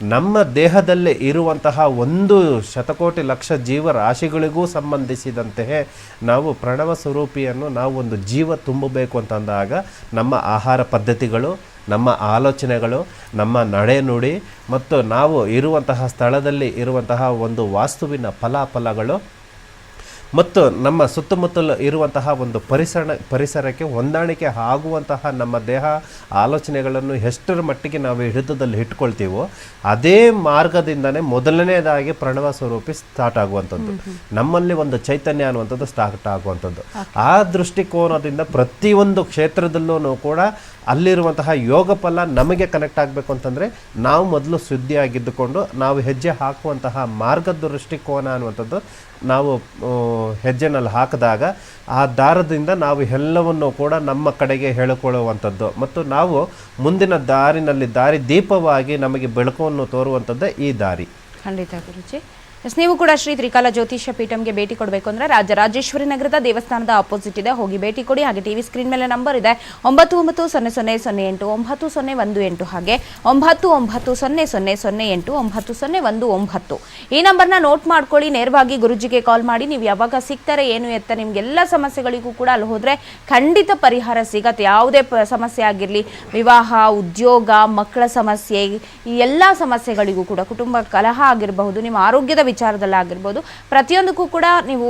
ನಮ್ಮ ದೇಹದಲ್ಲಿ ಇರುವಂತಹ ಒಂದು ಶತಕೋಟಿ ಲಕ್ಷ ಜೀವರಾಶಿಗಳಿಗೂ ಸಂಬಂಧಿಸಿದಂತೆಯೇ ನಾವು ಪ್ರಣವ ಸ್ವರೂಪಿಯನ್ನು ನಾವು ಒಂದು ಜೀವ ತುಂಬಬೇಕು ಅಂತಂದಾಗ ನಮ್ಮ ಆಹಾರ ಪದ್ಧತಿಗಳು, ನಮ್ಮ ಆಲೋಚನೆಗಳು, ನಮ್ಮ ನಡೆನುಡಿ ಮತ್ತು ನಾವು ಇರುವಂತಹ ಸ್ಥಳದಲ್ಲಿ ಇರುವಂತಹ ಒಂದು ವಾಸ್ತುವಿನ ಫಲಾಫಲಗಳು ಮತ್ತು ನಮ್ಮ ಸುತ್ತಮುತ್ತಲು ಇರುವಂತಹ ಒಂದು ಪರಿಸರ ಪರಿಸರಕ್ಕೆ ಹೊಂದಾಣಿಕೆ ಆಗುವಂತಹ ನಮ್ಮ ದೇಹ ಆಲೋಚನೆಗಳನ್ನು ಎಷ್ಟರ ಮಟ್ಟಿಗೆ ನಾವು ಹಿಡಿತದಲ್ಲಿ ಇಟ್ಕೊಳ್ತೀವೋ ಅದೇ ಮಾರ್ಗದಿಂದನೇ ಮೊದಲನೇದಾಗಿ ಪ್ರಣವ ಸ್ವರೂಪಿ ಸ್ಟಾರ್ಟ್ ಆಗುವಂಥದ್ದು. ನಮ್ಮಲ್ಲಿ ಒಂದು ಚೈತನ್ಯ ಅನ್ನುವಂಥದ್ದು ಸ್ಟಾರ್ಟ್ ಆಗುವಂಥದ್ದು. ಆ ದೃಷ್ಟಿಕೋನದಿಂದ ಪ್ರತಿಯೊಂದು ಕ್ಷೇತ್ರದಲ್ಲೂ ಕೂಡ ಅಲ್ಲಿರುವಂತಹ ಯೋಗ ಫಲ ನಮಗೆ ಕನೆಕ್ಟ್ ಆಗಬೇಕು ಅಂತಂದರೆ ನಾವು ಮೊದಲು ಶುದ್ಧಿಯಾಗಿದ್ದುಕೊಂಡು ನಾವು ಹೆಜ್ಜೆ ಹಾಕುವಂತಹ ಮಾರ್ಗದ ದೃಷ್ಟಿಕೋನ ಅನ್ನುವಂಥದ್ದು ನಾವು ಹೆಜ್ಜೆನಲ್ಲಿ ಹಾಕಿದಾಗ ಆ ದಾರದಿಂದ ನಾವು ಎಲ್ಲವನ್ನು ಕೂಡ ನಮ್ಮ ಕಡೆಗೆ ಹೇಳಿಕೊಳ್ಳುವಂಥದ್ದು. ಮತ್ತು ನಾವು ಮುಂದಿನ ದಾರಿನಲ್ಲಿ ದಾರಿ ದೀಪವಾಗಿ ನಮಗೆ ಬೆಳಕನ್ನು ತೋರುವಂಥದ್ದೇ ಈ ದಾರಿ. ಖಂಡಿತ ಗುರುಜಿ. ಎಸ್, ನೀವು ಕೂಡ ಶ್ರೀ ತ್ರಿಕಾಲ ಜ್ಯೋತಿಷ್ಯ ಪೀಠಂಗೆ ಭೇಟಿ ಕೊಡಬೇಕು ಅಂದ್ರೆ ರಾಜರಾಜೇಶ್ವರಿ ನಗರದ ದೇವಸ್ಥಾನದ ಆಪೋಸಿಟ್ ಇದೆ. ಹೋಗಿ ಭೇಟಿ ಕೊಡಿ. ಹಾಗೆ ಟಿವಿ ಸ್ಕ್ರೀನ್ ಮೇಲೆ ನಂಬರ್ ಇದೆ. ಒಂಬತ್ತು ಒಂಬತ್ತು ಸೊನ್ನೆ ಸೊನ್ನೆ ಸೊನ್ನೆ ಎಂಟು ಒಂಬತ್ತು ಸೊನ್ನೆ ಒಂದು ಎಂಟು. ಹಾಗೆ ಒಂಬತ್ತು ಒಂಬತ್ತು ಸೊನ್ನೆ ಸೊನ್ನೆ ಸೊನ್ನೆ ಎಂಟು ಒಂಬತ್ತು ಸೊನ್ನೆ ಒಂದು ಒಂಬತ್ತು. ಈ ನಂಬರ್ನ ನೋಟ್ ಮಾಡ್ಕೊಳ್ಳಿ. ನೇರವಾಗಿ ಗುರುಜಿಗೆ ಕಾಲ್ ಮಾಡಿ. ನೀವು ಯಾವಾಗ ಸಿಗ್ತಾರೆ, ಏನು ಎತ್ತ, ನಿಮ್ಗೆಲ್ಲ ಸಮಸ್ಯೆಗಳಿಗೂ ಕೂಡ ಅಲ್ಲಿ ಹೋದ್ರೆ ಖಂಡಿತ ಪರಿಹಾರ ಸಿಗತ್ತೆ. ಯಾವುದೇ ಸಮಸ್ಯೆ ಆಗಿರಲಿ, ವಿವಾಹ, ಉದ್ಯೋಗ, ಮಕ್ಕಳ ಸಮಸ್ಯೆ, ಈ ಎಲ್ಲ ಸಮಸ್ಯೆಗಳಿಗೂ ಕೂಡ ಕುಟುಂಬ ಕಲಹ ಆಗಿರಬಹುದು. ನಿಮ್ಮ ಆರೋಗ್ಯದ ವಿಚಾರದಲ್ಲಾಗಿರ್ಬೋದು. ಪ್ರತಿಯೊಂದಕ್ಕೂ ಕೂಡ ನೀವು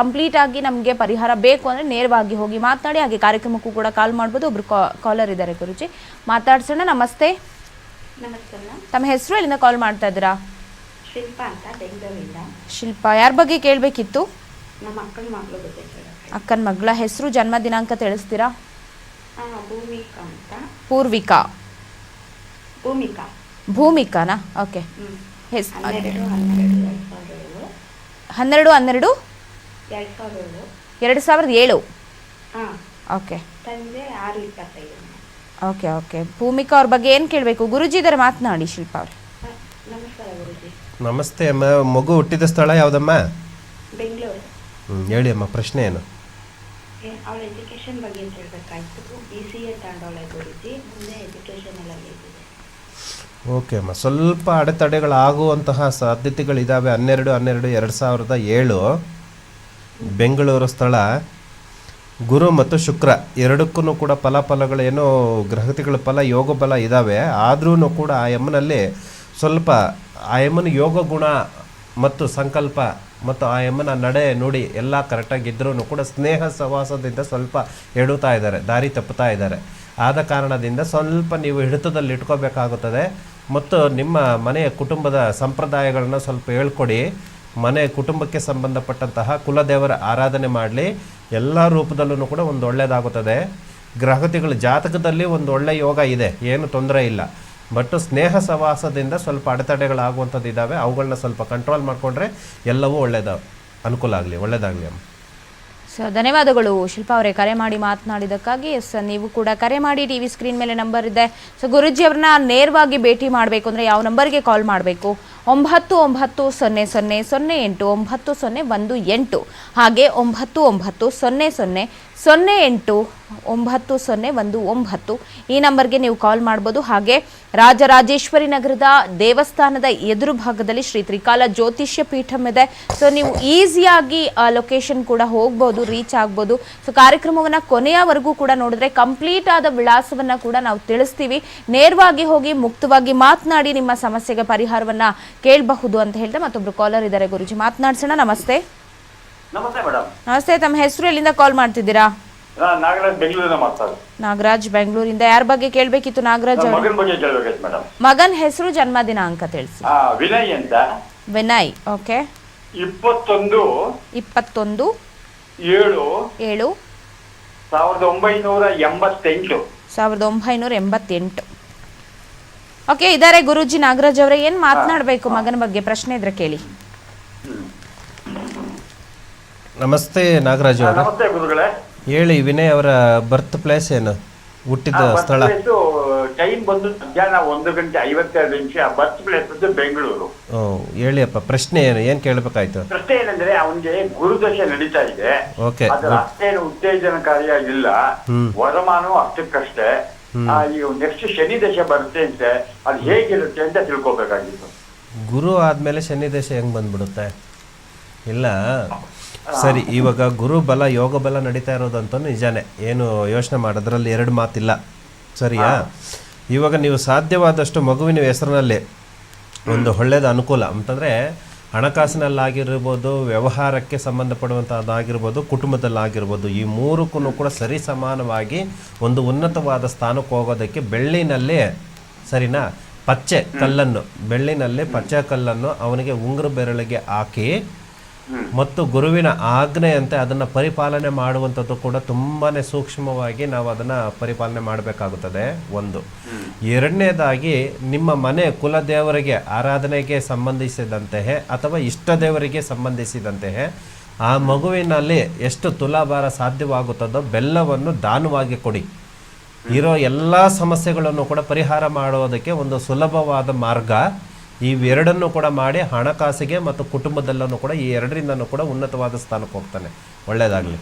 ಕಂಪ್ಲೀಟ್ ಆಗಿ ನಮಗೆ ಪರಿಹಾರ ಬೇಕು ಅಂದರೆ ನೇರವಾಗಿ ಹೋಗಿ ಮಾತನಾಡಿ ಹಾಗೆ ಕಾರ್ಯಕ್ರಮಕ್ಕೂ ಕೂಡ ಕಾಲ್ ಮಾಡ್ಬೋದು. ಒಬ್ರು ಕಾಲರ್ ಇದ್ದಾರೆ ಗುರುಜಿ. ಮಾತಾಡ್ಸೋಣ. ನಮಸ್ತೆ. ತಮ್ಮ ಹೆಸರು ಎಲ್ಲಿಂದ ಕಾಲ್ ಮಾಡ್ತಾ ಇದ್ದೀರಾ? ಶಿಲ್ಪಾ ಅಂತ ಬೆಂಗಳೂರಿಂದ. ಶಿಲ್ಪ ಯಾರ ಬಗ್ಗೆ ಕೇಳಬೇಕಿತ್ತು? ನಮ್ಮ ಅಕ್ಕನ ಮಗಳು ಬಗ್ಗೆ ಅಕ್ಕನ ಮಗಳ. ಹೆಸರು ಜನ್ಮ ದಿನಾಂಕ ತಿಳಿಸ್ತೀರಾ? ಭೂಮಿಕಾ ಅಂತ. ಪೂರ್ವಿಕಾ. ಭೂಮಿಕಾ. ಭೂಮಿಕಾನಾ? ಓಕೆ. ಹನ್ನೆರಡು ಹನ್ನೆರಡು ಎರಡು ಸಾವಿರದ ಏಳು ಹನ್ನೆರಡು ಹನ್ನೆರಡು? ಎರಡು ಸಾವಿರದ ಏಳು ಎರಡು ಸಾವಿರದ ಏಳು. ಹಾಂ. ಓಕೆ ಓಕೆ ಓಕೆ ಭೂಮಿಕಾ ಅವ್ರ ಬಗ್ಗೆ ಏನು ಕೇಳಬೇಕು? ಗುರುಜಿ ಇದರ ಮಾತನಾಡಿ ಶಿಲ್ಪ ಅವ್ರೆ. ನಮಸ್ತೆ ಅಮ್ಮ. ಮಗು ಹುಟ್ಟಿದ ಸ್ಥಳ ಯಾವುದಮ್ಮ? ಬೆಂಗಳೂರು. ಹೇಳಿ ಅಮ್ಮ ಪ್ರಶ್ನೆ ಏನು? ಅವಳ ಎಜುಕೇಷನ್ ಬಗ್ಗೆ ಹೇಳಬೇಕಾಯ್ತು ಬಿ ಸಿ ಎ ತಗೊಂಡವಳೆ ಗುರುಜಿ ಮುಂದೆ ಎಜುಕೇಷನ್ ಎಲ್ಲ ಹೇಗಿದೆ ಓಕೆ ಅಮ್ಮ. ಸ್ವಲ್ಪ ಅಡೆತಡೆಗಳಾಗುವಂತಹ ಸಾಧ್ಯತೆಗಳಿದ್ದಾವೆ ಹನ್ನೆರಡು ಹನ್ನೆರಡು, ಎರಡು ಸಾವಿರದ ಏಳು. ಬೆಂಗಳೂರು ಸ್ಥಳ. ಗುರು ಮತ್ತು ಶುಕ್ರ ಎರಡಕ್ಕೂ ಕೂಡ ಫಲಫಲಗಳೇನು ಗ್ರಹತಿಗಳ, ಫಲ, ಯೋಗ ಬಲ ಇದ್ದಾವೆ ಆದ್ರೂ ಕೂಡ ಆ ಯಮ್ಮನಲ್ಲಿ ಸ್ವಲ್ಪ ಆ ಯಮ್ಮನ ಯೋಗ ಗುಣ ಮತ್ತು ಸಂಕಲ್ಪ ಮತ್ತು ಆ ಯಮ್ಮನ ನಡೆ ನುಡಿ ಎಲ್ಲ ಕರೆಕ್ಟಾಗಿದ್ದರೂ ಕೂಡ ಸ್ನೇಹ ಸಹವಾಸದಿಂದ ಸ್ವಲ್ಪ ಎಡುತ್ತಾ ಇದ್ದಾರೆ, ದಾರಿ ತಪ್ಪುತ್ತಾ ಇದ್ದಾರೆ. ಆದ ಕಾರಣದಿಂದ ಸ್ವಲ್ಪ ನೀವು ಹಿಡಿತದಲ್ಲಿ ಇಟ್ಕೋಬೇಕಾಗುತ್ತದೆ. ಮತ್ತು ನಿಮ್ಮ ಮನೆಯ ಕುಟುಂಬದ ಸಂಪ್ರದಾಯಗಳನ್ನು ಸ್ವಲ್ಪ ಹೇಳ್ಕೊಡಿ. ಮನೆ ಕುಟುಂಬಕ್ಕೆ ಸಂಬಂಧಪಟ್ಟಂತಹ ಕುಲದೇವರ ಆರಾಧನೆ ಮಾಡಲಿ. ಎಲ್ಲ ರೂಪದಲ್ಲೂ ಕೂಡ ಒಂದು ಒಳ್ಳೆಯದಾಗುತ್ತದೆ ಗ್ರಹತಿಗಳ ಜಾತಕದಲ್ಲಿ ಒಂದು ಒಳ್ಳೆಯ ಯೋಗ ಇದೆ, ಏನು ತೊಂದರೆ ಇಲ್ಲ. ಬಟ್ ಸ್ನೇಹ ಸವಾಸದಿಂದ ಸ್ವಲ್ಪ ಅಡೆತಡೆಗಳಾಗುವಂಥದ್ದು ಇದ್ದಾವೆ ಅವುಗಳನ್ನ ಸ್ವಲ್ಪ ಕಂಟ್ರೋಲ್ ಮಾಡಿಕೊಂಡ್ರೆ ಎಲ್ಲವೂ ಒಳ್ಳೆಯದ ಅನುಕೂಲ ಆಗಲಿ ಒಳ್ಳೆಯದಾಗಲಿ ಅಮ್ಮ. ಸೊ ಧನ್ಯವಾದಗಳು. ಶಿಲ್ಪಾ ಅವರೇ ಕರೆ ಮಾಡಿ ಮಾತನಾಡಿದ್ದಕ್ಕಾಗಿ. ಎಸ್, ನೀವು ಕೂಡ ಕರೆ ಮಾಡಿ. ಟಿ ವಿ ಸ್ಕ್ರೀನ್ ಮೇಲೆ ನಂಬರ್ ಇದೆ. ಸೊ ಗುರುಜಿ ಅವ್ರನ್ನ ನೇರವಾಗಿ ಭೇಟಿ ಮಾಡಬೇಕು ಅಂದರೆ ಯಾವ ನಂಬರ್ಗೆ ಕಾಲ್ ಮಾಡಬೇಕು? ಒಂಬತ್ತು ಒಂಬತ್ತು ಸೊನ್ನೆ ಸೊನ್ನೆ ಸೊನ್ನೆ ಎಂಟು, ಒಂಬತ್ತು ಸೊನ್ನೆ ಒಂದು ಎಂಟು. ಹಾಗೆ ಒಂಬತ್ತು ಒಂಬತ್ತು ಸೊನ್ನೆ ಸೊನ್ನೆ ಸೊನ್ನೆ ಎಂಟು ಒಂಬತ್ತು ಸೊನ್ನೆ ಒಂದು ಒಂಬತ್ತು ಈ ನಂಬರ್ಗೆ ನೀವು ಕಾಲ್ ಮಾಡ್ಬೋದು. ಹಾಗೆ ರಾಜರಾಜೇಶ್ವರಿ ನಗರದ ದೇವಸ್ಥಾನದ ಎದುರು ಭಾಗದಲ್ಲಿ ಶ್ರೀ ತ್ರಿಕಾಲ ಜ್ಯೋತಿಷ್ಯ ಪೀಠಂ ಇದೆ. ಸೊ ನೀವು ಈಸಿಯಾಗಿ ಲೊಕೇಶನ್ ಕೂಡ ಹೋಗ್ಬೋದು ರೀಚ್ ಆಗ್ಬೋದು. ಸೊ ಕಾರ್ಯಕ್ರಮವನ್ನು ಕೊನೆಯವರೆಗೂ ಕೂಡ ನೋಡಿದ್ರೆ ಕಂಪ್ಲೀಟ್ ಆದ ವಿಳಾಸವನ್ನು ಕೂಡ ನಾವು ತಿಳಿಸ್ತೀವಿ. ನೇರವಾಗಿ ಹೋಗಿ, ಮುಕ್ತವಾಗಿ ಮಾತನಾಡಿ ನಿಮ್ಮ ಸಮಸ್ಯೆಗೆ ಪರಿಹಾರವನ್ನು ಕೇಳಬಹುದು ಅಂತ ಹೇಳ್ತಾ ಮತ್ತೊಬ್ರು ಕಾಲರ್ ಇದ್ದಾರೆ. ಗುರುಜಿ, ಮಾತನಾಡ್ಸೋಣ. ನಮಸ್ತೆ. ನಮಸ್ತೆ ಮೇಡಮ್. ನಮಸ್ತೆ ತಮ್ಮ ಹೆಸರು ಎಲ್ಲಿಂದ ಕಾಲ್ ಮಾಡ್ತಿದ್ದೀರಾ? ನಾಗರಾಜ್ ಬೆಂಗಳೂರಿಂದ ಮಾತಾಡೋದು ನಾಗರಾಜ್ ಬೆಂಗಳೂರಿಂದ. ಯಾರ ಬಗ್ಗೆ ಕೇಳಬೇಕಿತ್ತು ನಾಗರಾಜ್ ಅವರು? ಮಗನ ಬಗ್ಗೆ ಕೇಳ್ಬೇಕಾಯ್ತು ಮೇಡಮ್. ಮಗನ ಹೆಸರು ಜನ್ಮ ದಿನಾಂಕ ತಿಳಿಸಿ. ಆ ವಿನಯ್ ಅಂತ. ವಿನಯ್ ಓಕೆ. ಇಪ್ಪತ್ತೊಂದು ಇಪ್ಪತ್ತೊಂದು ಏಳು ಏಳು ಸಾವಿರದ ಒಂಬೈನೂರ ಎಂಬತ್ತೆಂಟು. ಸಾವಿರದ ಒಂಬೈನೂರ ಎಂಬತ್ತೆಂಟು. ಓಕೆ ಇದಾರೆ ಗುರುಜಿ ನಾಗರಾಜ್ ಅವರೇ ಏನ್ ಮಾತನಾಡಬೇಕು ಮಗನ ಬಗ್ಗೆ? ಪ್ರಶ್ನೆ ಇದ್ರೆ ಕೇಳಿ. ನಮಸ್ತೆ ನಾಗರಾಜ್ ಅವರು. ನಮಸ್ತೆ ಗುರುಗಳೇ. ಹೇಳಿ ವಿನಯ್ ಅವರ ಬರ್ತ್ ಪ್ಲೇಸ್ ಏನು? ಹುಟ್ಟಿದ ಸ್ಥಳ. ಟೈಮ್ ಬಂದು ಮಧ್ಯಾಹ್ನ ಒಂದು ಗಂಟೆ ಐವತ್ತೆರಡು ನಿಮಿಷ ಬರ್ತ್ ಪ್ಲೇಸ್ ಬಂದು ಬೆಂಗಳೂರು. ಹೇಳಿ ಅಪ್ಪ ಪ್ರಶ್ನೆ ಏನು? ಏನ್ ಕೇಳಬೇಕಾಯ್ತು? ಪ್ರಶ್ನೆ ಏನಂದ್ರೆ ಅವನಿಗೆ ಗುರುದಶೆ ನಡೀತಾ ಇದೆ. ಓಕೆ. ಅದರ ಅಷ್ಟೇನು ಉತ್ತೇಜನಕಾರಿಯಾಗಿಲ್ಲ ಹ್ಮ್. ವರಮಾನವು ಅಷ್ಟಕ್ಕಷ್ಟೇ. ಈಗ ನೆಕ್ಸ್ಟ್ ಶನಿ ದಶೆ ಬರುತ್ತೆ ಅಂತ ಅದು ಹೇಗಿರುತ್ತೆ ಅಂತ ತಿಳ್ಕೊಬೇಕಾಗಿತ್ತು. ಗುರು ಆದ್ಮೇಲೆ ಶನಿ ದಶೆ ಹೆಂಗ್ ಬಂದ್ಬಿಡುತ್ತೆ? ಇಲ್ಲ. ಸರಿ, ಇವಾಗ ಗುರು ಬಲ ಯೋಗ ಬಲ ನಡೀತಾ ಇರೋದಂತೂ ನಿಜಾನೇ. ಏನು ಯೋಚನೆ ಮಾಡೋದ್ರಲ್ಲಿ ಎರಡು ಮಾತಿಲ್ಲ. ಸರಿಯಾ? ಇವಾಗ ನೀವು ಸಾಧ್ಯವಾದಷ್ಟು ಮಗುವಿನ ಹೆಸರಿನಲ್ಲಿ ಒಂದು ಒಳ್ಳೇದು ಅನುಕೂಲ. ಅಂತಂದರೆ, ಹಣಕಾಸಿನಲ್ಲಾಗಿರ್ಬೋದು, ವ್ಯವಹಾರಕ್ಕೆ ಸಂಬಂಧಪಡುವಂಥದ್ದಾಗಿರ್ಬೋದು ಕುಟುಂಬದಲ್ಲಾಗಿರ್ಬೋದು, ಈ ಮೂರಕ್ಕೂ ಕೂಡ ಸರಿ ಸಮಾನವಾಗಿ ಒಂದು ಉನ್ನತವಾದ ಸ್ಥಾನಕ್ಕೆ ಹೋಗೋದಕ್ಕೆ ಬೆಳ್ಳಿನಲ್ಲಿ ಸರಿನಾ? ಪಚ್ಚೆ ಕಲ್ಲನ್ನು. ಬೆಳ್ಳಿನಲ್ಲಿ ಪಚ್ಚೆ ಕಲ್ಲನ್ನು ಅವನಿಗೆ ಉಂಗುರ ಬೆರಳಿಗೆ ಹಾಕಿ ಮತ್ತು ಗುರುವಿನ ಆಜ್ಞೆಯಂತೆ ಅದನ್ನು ಪರಿಪಾಲನೆ ಮಾಡುವಂಥದ್ದು ಕೂಡ ತುಂಬಾ ಸೂಕ್ಷ್ಮವಾಗಿ ನಾವು ಅದನ್ನು ಪರಿಪಾಲನೆ ಮಾಡಬೇಕಾಗುತ್ತದೆ. ಒಂದು. ಎರಡನೇದಾಗಿ ನಿಮ್ಮ ಮನೆ ಕುಲದೇವರಿಗೆ ಆರಾಧನೆಗೆ ಸಂಬಂಧಿಸಿದಂತೆಯೇ ಅಥವಾ ಇಷ್ಟ ದೇವರಿಗೆ ಸಂಬಂಧಿಸಿದಂತೆಯೇ ಆ ಮಗುವಿನಲ್ಲಿ ಎಷ್ಟು ತುಲಾಭಾರ ಸಾಧ್ಯವಾಗುತ್ತದೋ ಬೆಲ್ಲವನ್ನು ದಾನವಾಗಿ ಕೊಡಿ. ಇರೋ ಎಲ್ಲ ಸಮಸ್ಯೆಗಳನ್ನು ಕೂಡ ಪರಿಹಾರ ಮಾಡೋದಕ್ಕೆ ಒಂದು ಸುಲಭವಾದ ಮಾರ್ಗ. ಇವೆರಡನ್ನು ಕೂಡ ಮಾಡಿ ಹಣಕಾಸಿಗೆ ಮತ್ತು ಕುಟುಂಬದಲ್ಲೂ ಕೂಡ ಈ ಎರಡರಿಂದನೂ ಕೂಡ ಉನ್ನತವಾದ ಸ್ಥಾನಕ್ಕೆ ಹೋಗ್ತಾನೆ. ಒಳ್ಳೆಯದಾಗಲಿ.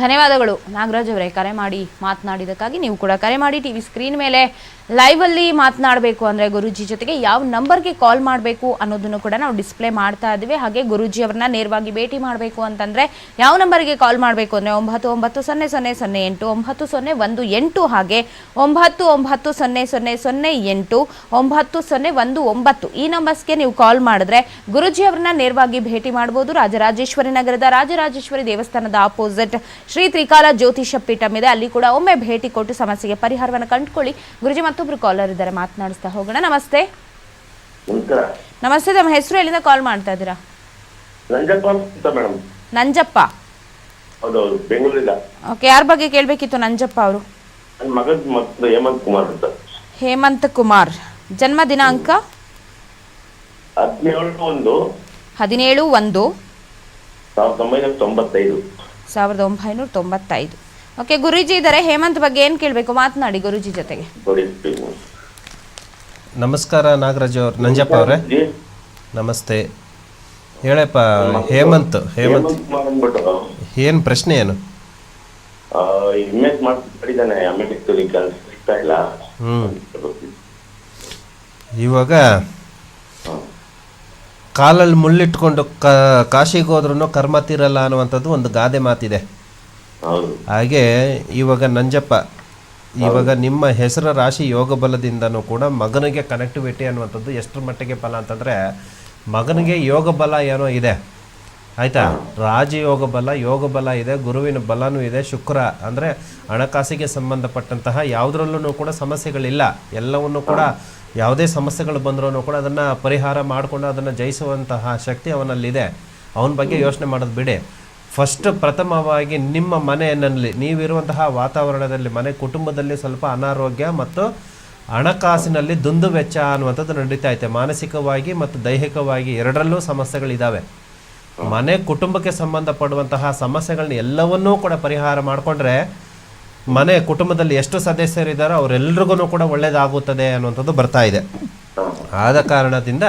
ಧನ್ಯವಾದಗಳು. ನಾಗರಾಜ್ ಅವರೇ, ಕರೆ ಮಾಡಿ ಮಾತನಾಡಿದಕ್ಕಾಗಿ ನೀವು ಕೂಡ ಕರೆ ಮಾಡಿ, ಟಿವಿ ಸ್ಕ್ರೀನ್ ಮೇಲೆ ಲೈವ್ ಅಲ್ಲಿ ಮಾತನಾಡಬೇಕು ಅಂದ್ರೆ ಗುರುಜಿ ಜೊತೆಗೆ ಯಾವ ನಂಬರ್ಗೆ ಕಾಲ್ ಮಾಡಬೇಕು ಅನ್ನೋದನ್ನು ಕೂಡ ನಾವು ಡಿಸ್ಪ್ಲೇ ಮಾಡ್ತಾ ಇದ್ದೀವಿ. ಹಾಗೆ ಗುರುಜಿ ಅವರನ್ನ ನೇರವಾಗಿ ಭೇಟಿ ಮಾಡಬೇಕು ಅಂತಂದ್ರೆ ಯಾವ ನಂಬರ್ಗೆ ಕಾಲ್ ಮಾಡಬೇಕು ಅಂದ್ರೆ ಒಂಬತ್ತು ಒಂಬತ್ತು ಸೊನ್ನೆ ಸೊನ್ನೆ ಸೊನ್ನೆ ಎಂಟು, ಒಂಬತ್ತು ಸೊನ್ನೆ ಒಂದು ಎಂಟು ಹಾಗೆ ಒಂಬತ್ತು ಒಂಬತ್ತು ಸೊನ್ನೆ ಸೊನ್ನೆ ಸೊನ್ನೆ ಎಂಟು, ಒಂಬತ್ತು ಸೊನ್ನೆ ಒಂದು ಒಂಬತ್ತು ಈ ನಂಬರ್ಸ್ಗೆ ನೀವು ಕಾಲ್ ಮಾಡಿದ್ರೆ ಗುರುಜಿ ಅವರನ್ನ ನೇರವಾಗಿ ಭೇಟಿ ಮಾಡಬಹುದು ರಾಜರಾಜೇಶ್ವರಿ ನಗರದ ರಾಜರಾಜೇಶ್ವರಿ ದೇವಸ್ಥಾನದ ಆಪೋಸಿಟ್ ಶ್ರೀ ತ್ರಿಕಾಲ ಜ್ಯೋತಿಷ ಪೀಠಂ ಇದೆ ಅಲ್ಲಿ ಕೂಡ ಒಮ್ಮೆ ಭೇಟಿ ಕೊಟ್ಟು ಸಮಸ್ಯೆಗೆ ಪರಿಹಾರವನ್ನು ಕಂಡುಕೊಳ್ಳಿ. ಗುರುಜಿ ಮತ್ತೊಬ್ರು ಕಾಲರ್ ಇದ್ದಾರೆ ಮಾತನಾಡಿಸ್ತಾ ಹೋಗೋಣ. ನಮಸ್ತೆ. ನಮಸ್ತೆ ನಮ್ಮ ಹೆಸರು ಎಲ್ಲಿಂದ ಕಾಲ್ ಮಾಡ್ತಾ ಇದ್ದೀರಾ? ನಂಜಪ್ಪ ಓಕೆ ಯಾರ ಬಗ್ಗೆ ಕೇಳಬೇಕಿತ್ತು ನಂಜಪ್ಪ ಅವರು? ಹೇಮಂತ್ ಕುಮಾರ್ ಅಂತ. ಹೇಮಂತ್ ಕುಮಾರ್. ಜನ್ಮ ದಿನಾಂಕ? ಹದಿನೇಳು ಒಂದು. ಹದಿನೇಳು ಒಂದು. ಸಾವಿರದ ಒಂಬೈನೂರ ತೊಂಬತ್ತೈದು. ಸಾವಿರದ ಒಂಬೈನೂರ ತೊಂಬತ್ತೈದು. ಓಕೆ ಗುರುಜಿ ಇದ್ದಾರೆ ಹೇಮಂತ್ ಬಗ್ಗೆ ಏನು ಕೇಳಬೇಕು? ಮಾತನಾಡಿ ಗುರುಜಿ ಜೊತೆಗೆ. ನಮಸ್ಕಾರ ನಾಗರಾಜ್ ಅವರ ನಂಜಪ್ಪ ಅವರೇ. ನಮಸ್ತೆ. ಹೇಳಪ್ಪ ಹೇಮಂತ್ ಹೇಮಂತ್. ಏನ್ ಪ್ರಶ್ನೆ ಏನು? ಇವಾಗ ಕಾಲಲ್ಲಿ ಮುಳ್ಳಿಟ್ಕೊಂಡು ಕ ಕಾಶಿಗೆ ಹೋದ್ರೂ ಕರ್ಮ ತೀರಲ್ಲ ಅನ್ನುವಂಥದ್ದು ಒಂದು ಗಾದೆ ಮಾತಿದೆ. ಹಾಗೆ ಇವಾಗ ನಂಜಪ್ಪ ಇವಾಗ ನಿಮ್ಮ ಹೆಸರ ರಾಶಿ ಯೋಗ ಬಲದಿಂದನೂ ಕೂಡ ಮಗನಿಗೆ ಕನೆಕ್ಟಿವಿಟಿ ಅನ್ನುವಂಥದ್ದು ಎಷ್ಟರ ಮಟ್ಟಿಗೆ ಫಲ ಅಂತಂದರೆ ಮಗನಿಗೆ ಯೋಗ ಬಲ ಏನೋ ಇದೆ. ಆಯಿತಾ? ರಾಜಯೋಗ ಬಲ ಯೋಗ ಬಲ ಇದೆ ಗುರುವಿನ ಬಲನೂ ಇದೆ ಶುಕ್ರ ಅಂದರೆ ಹಣಕಾಸಿಗೆ ಸಂಬಂಧಪಟ್ಟಂತಹ ಯಾವುದರಲ್ಲೂ ಕೂಡ ಸಮಸ್ಯೆಗಳಿಲ್ಲ. ಎಲ್ಲವನ್ನು ಕೂಡ ಯಾವುದೇ ಸಮಸ್ಯೆಗಳು ಬಂದರೂ ಕೂಡ ಅದನ್ನು ಪರಿಹಾರ ಮಾಡಿಕೊಂಡು ಅದನ್ನು ಜಯಿಸುವಂತಹ ಶಕ್ತಿ ಅವನಲ್ಲಿದೆ. ಅವನ ಬಗ್ಗೆ ಯೋಚನೆ ಮಾಡೋದು ಬಿಡಿ. ಫಸ್ಟ್ ಪ್ರಥಮವಾಗಿ ನಿಮ್ಮ ಮನೆಯಲ್ಲಿ ನೀವಿರುವಂತಹ ವಾತಾವರಣದಲ್ಲಿ, ಮನೆ ಕುಟುಂಬದಲ್ಲಿ ಸ್ವಲ್ಪ ಅನಾರೋಗ್ಯ ಮತ್ತು ಹಣಕಾಸಿನಲ್ಲಿ ದುಂದು ವೆಚ್ಚ ಅನ್ನುವಂಥದ್ದು ನಡೀತಾ ಐತೆ. ಮಾನಸಿಕವಾಗಿ ಮತ್ತು ದೈಹಿಕವಾಗಿ ಎರಡರಲ್ಲೂ ಸಮಸ್ಯೆಗಳಿದ್ದಾವೆ ಮನೆ ಕುಟುಂಬಕ್ಕೆ ಸಂಬಂಧಪಡುವಂತಹ ಸಮಸ್ಯೆಗಳನ್ನ ಎಲ್ಲವನ್ನೂ ಕೂಡ ಪರಿಹಾರ ಮಾಡಿಕೊಂಡ್ರೆ ಮನೆ ಕುಟುಂಬದಲ್ಲಿ ಎಷ್ಟು ಸದಸ್ಯರಿದ್ದಾರೋ ಅವರೆಲ್ರಿಗೂ ಕೂಡ ಒಳ್ಳೆಯದಾಗುತ್ತದೆ ಅನ್ನುವಂಥದ್ದು ಬರ್ತಾ ಇದೆ. ಆದ ಕಾರಣದಿಂದ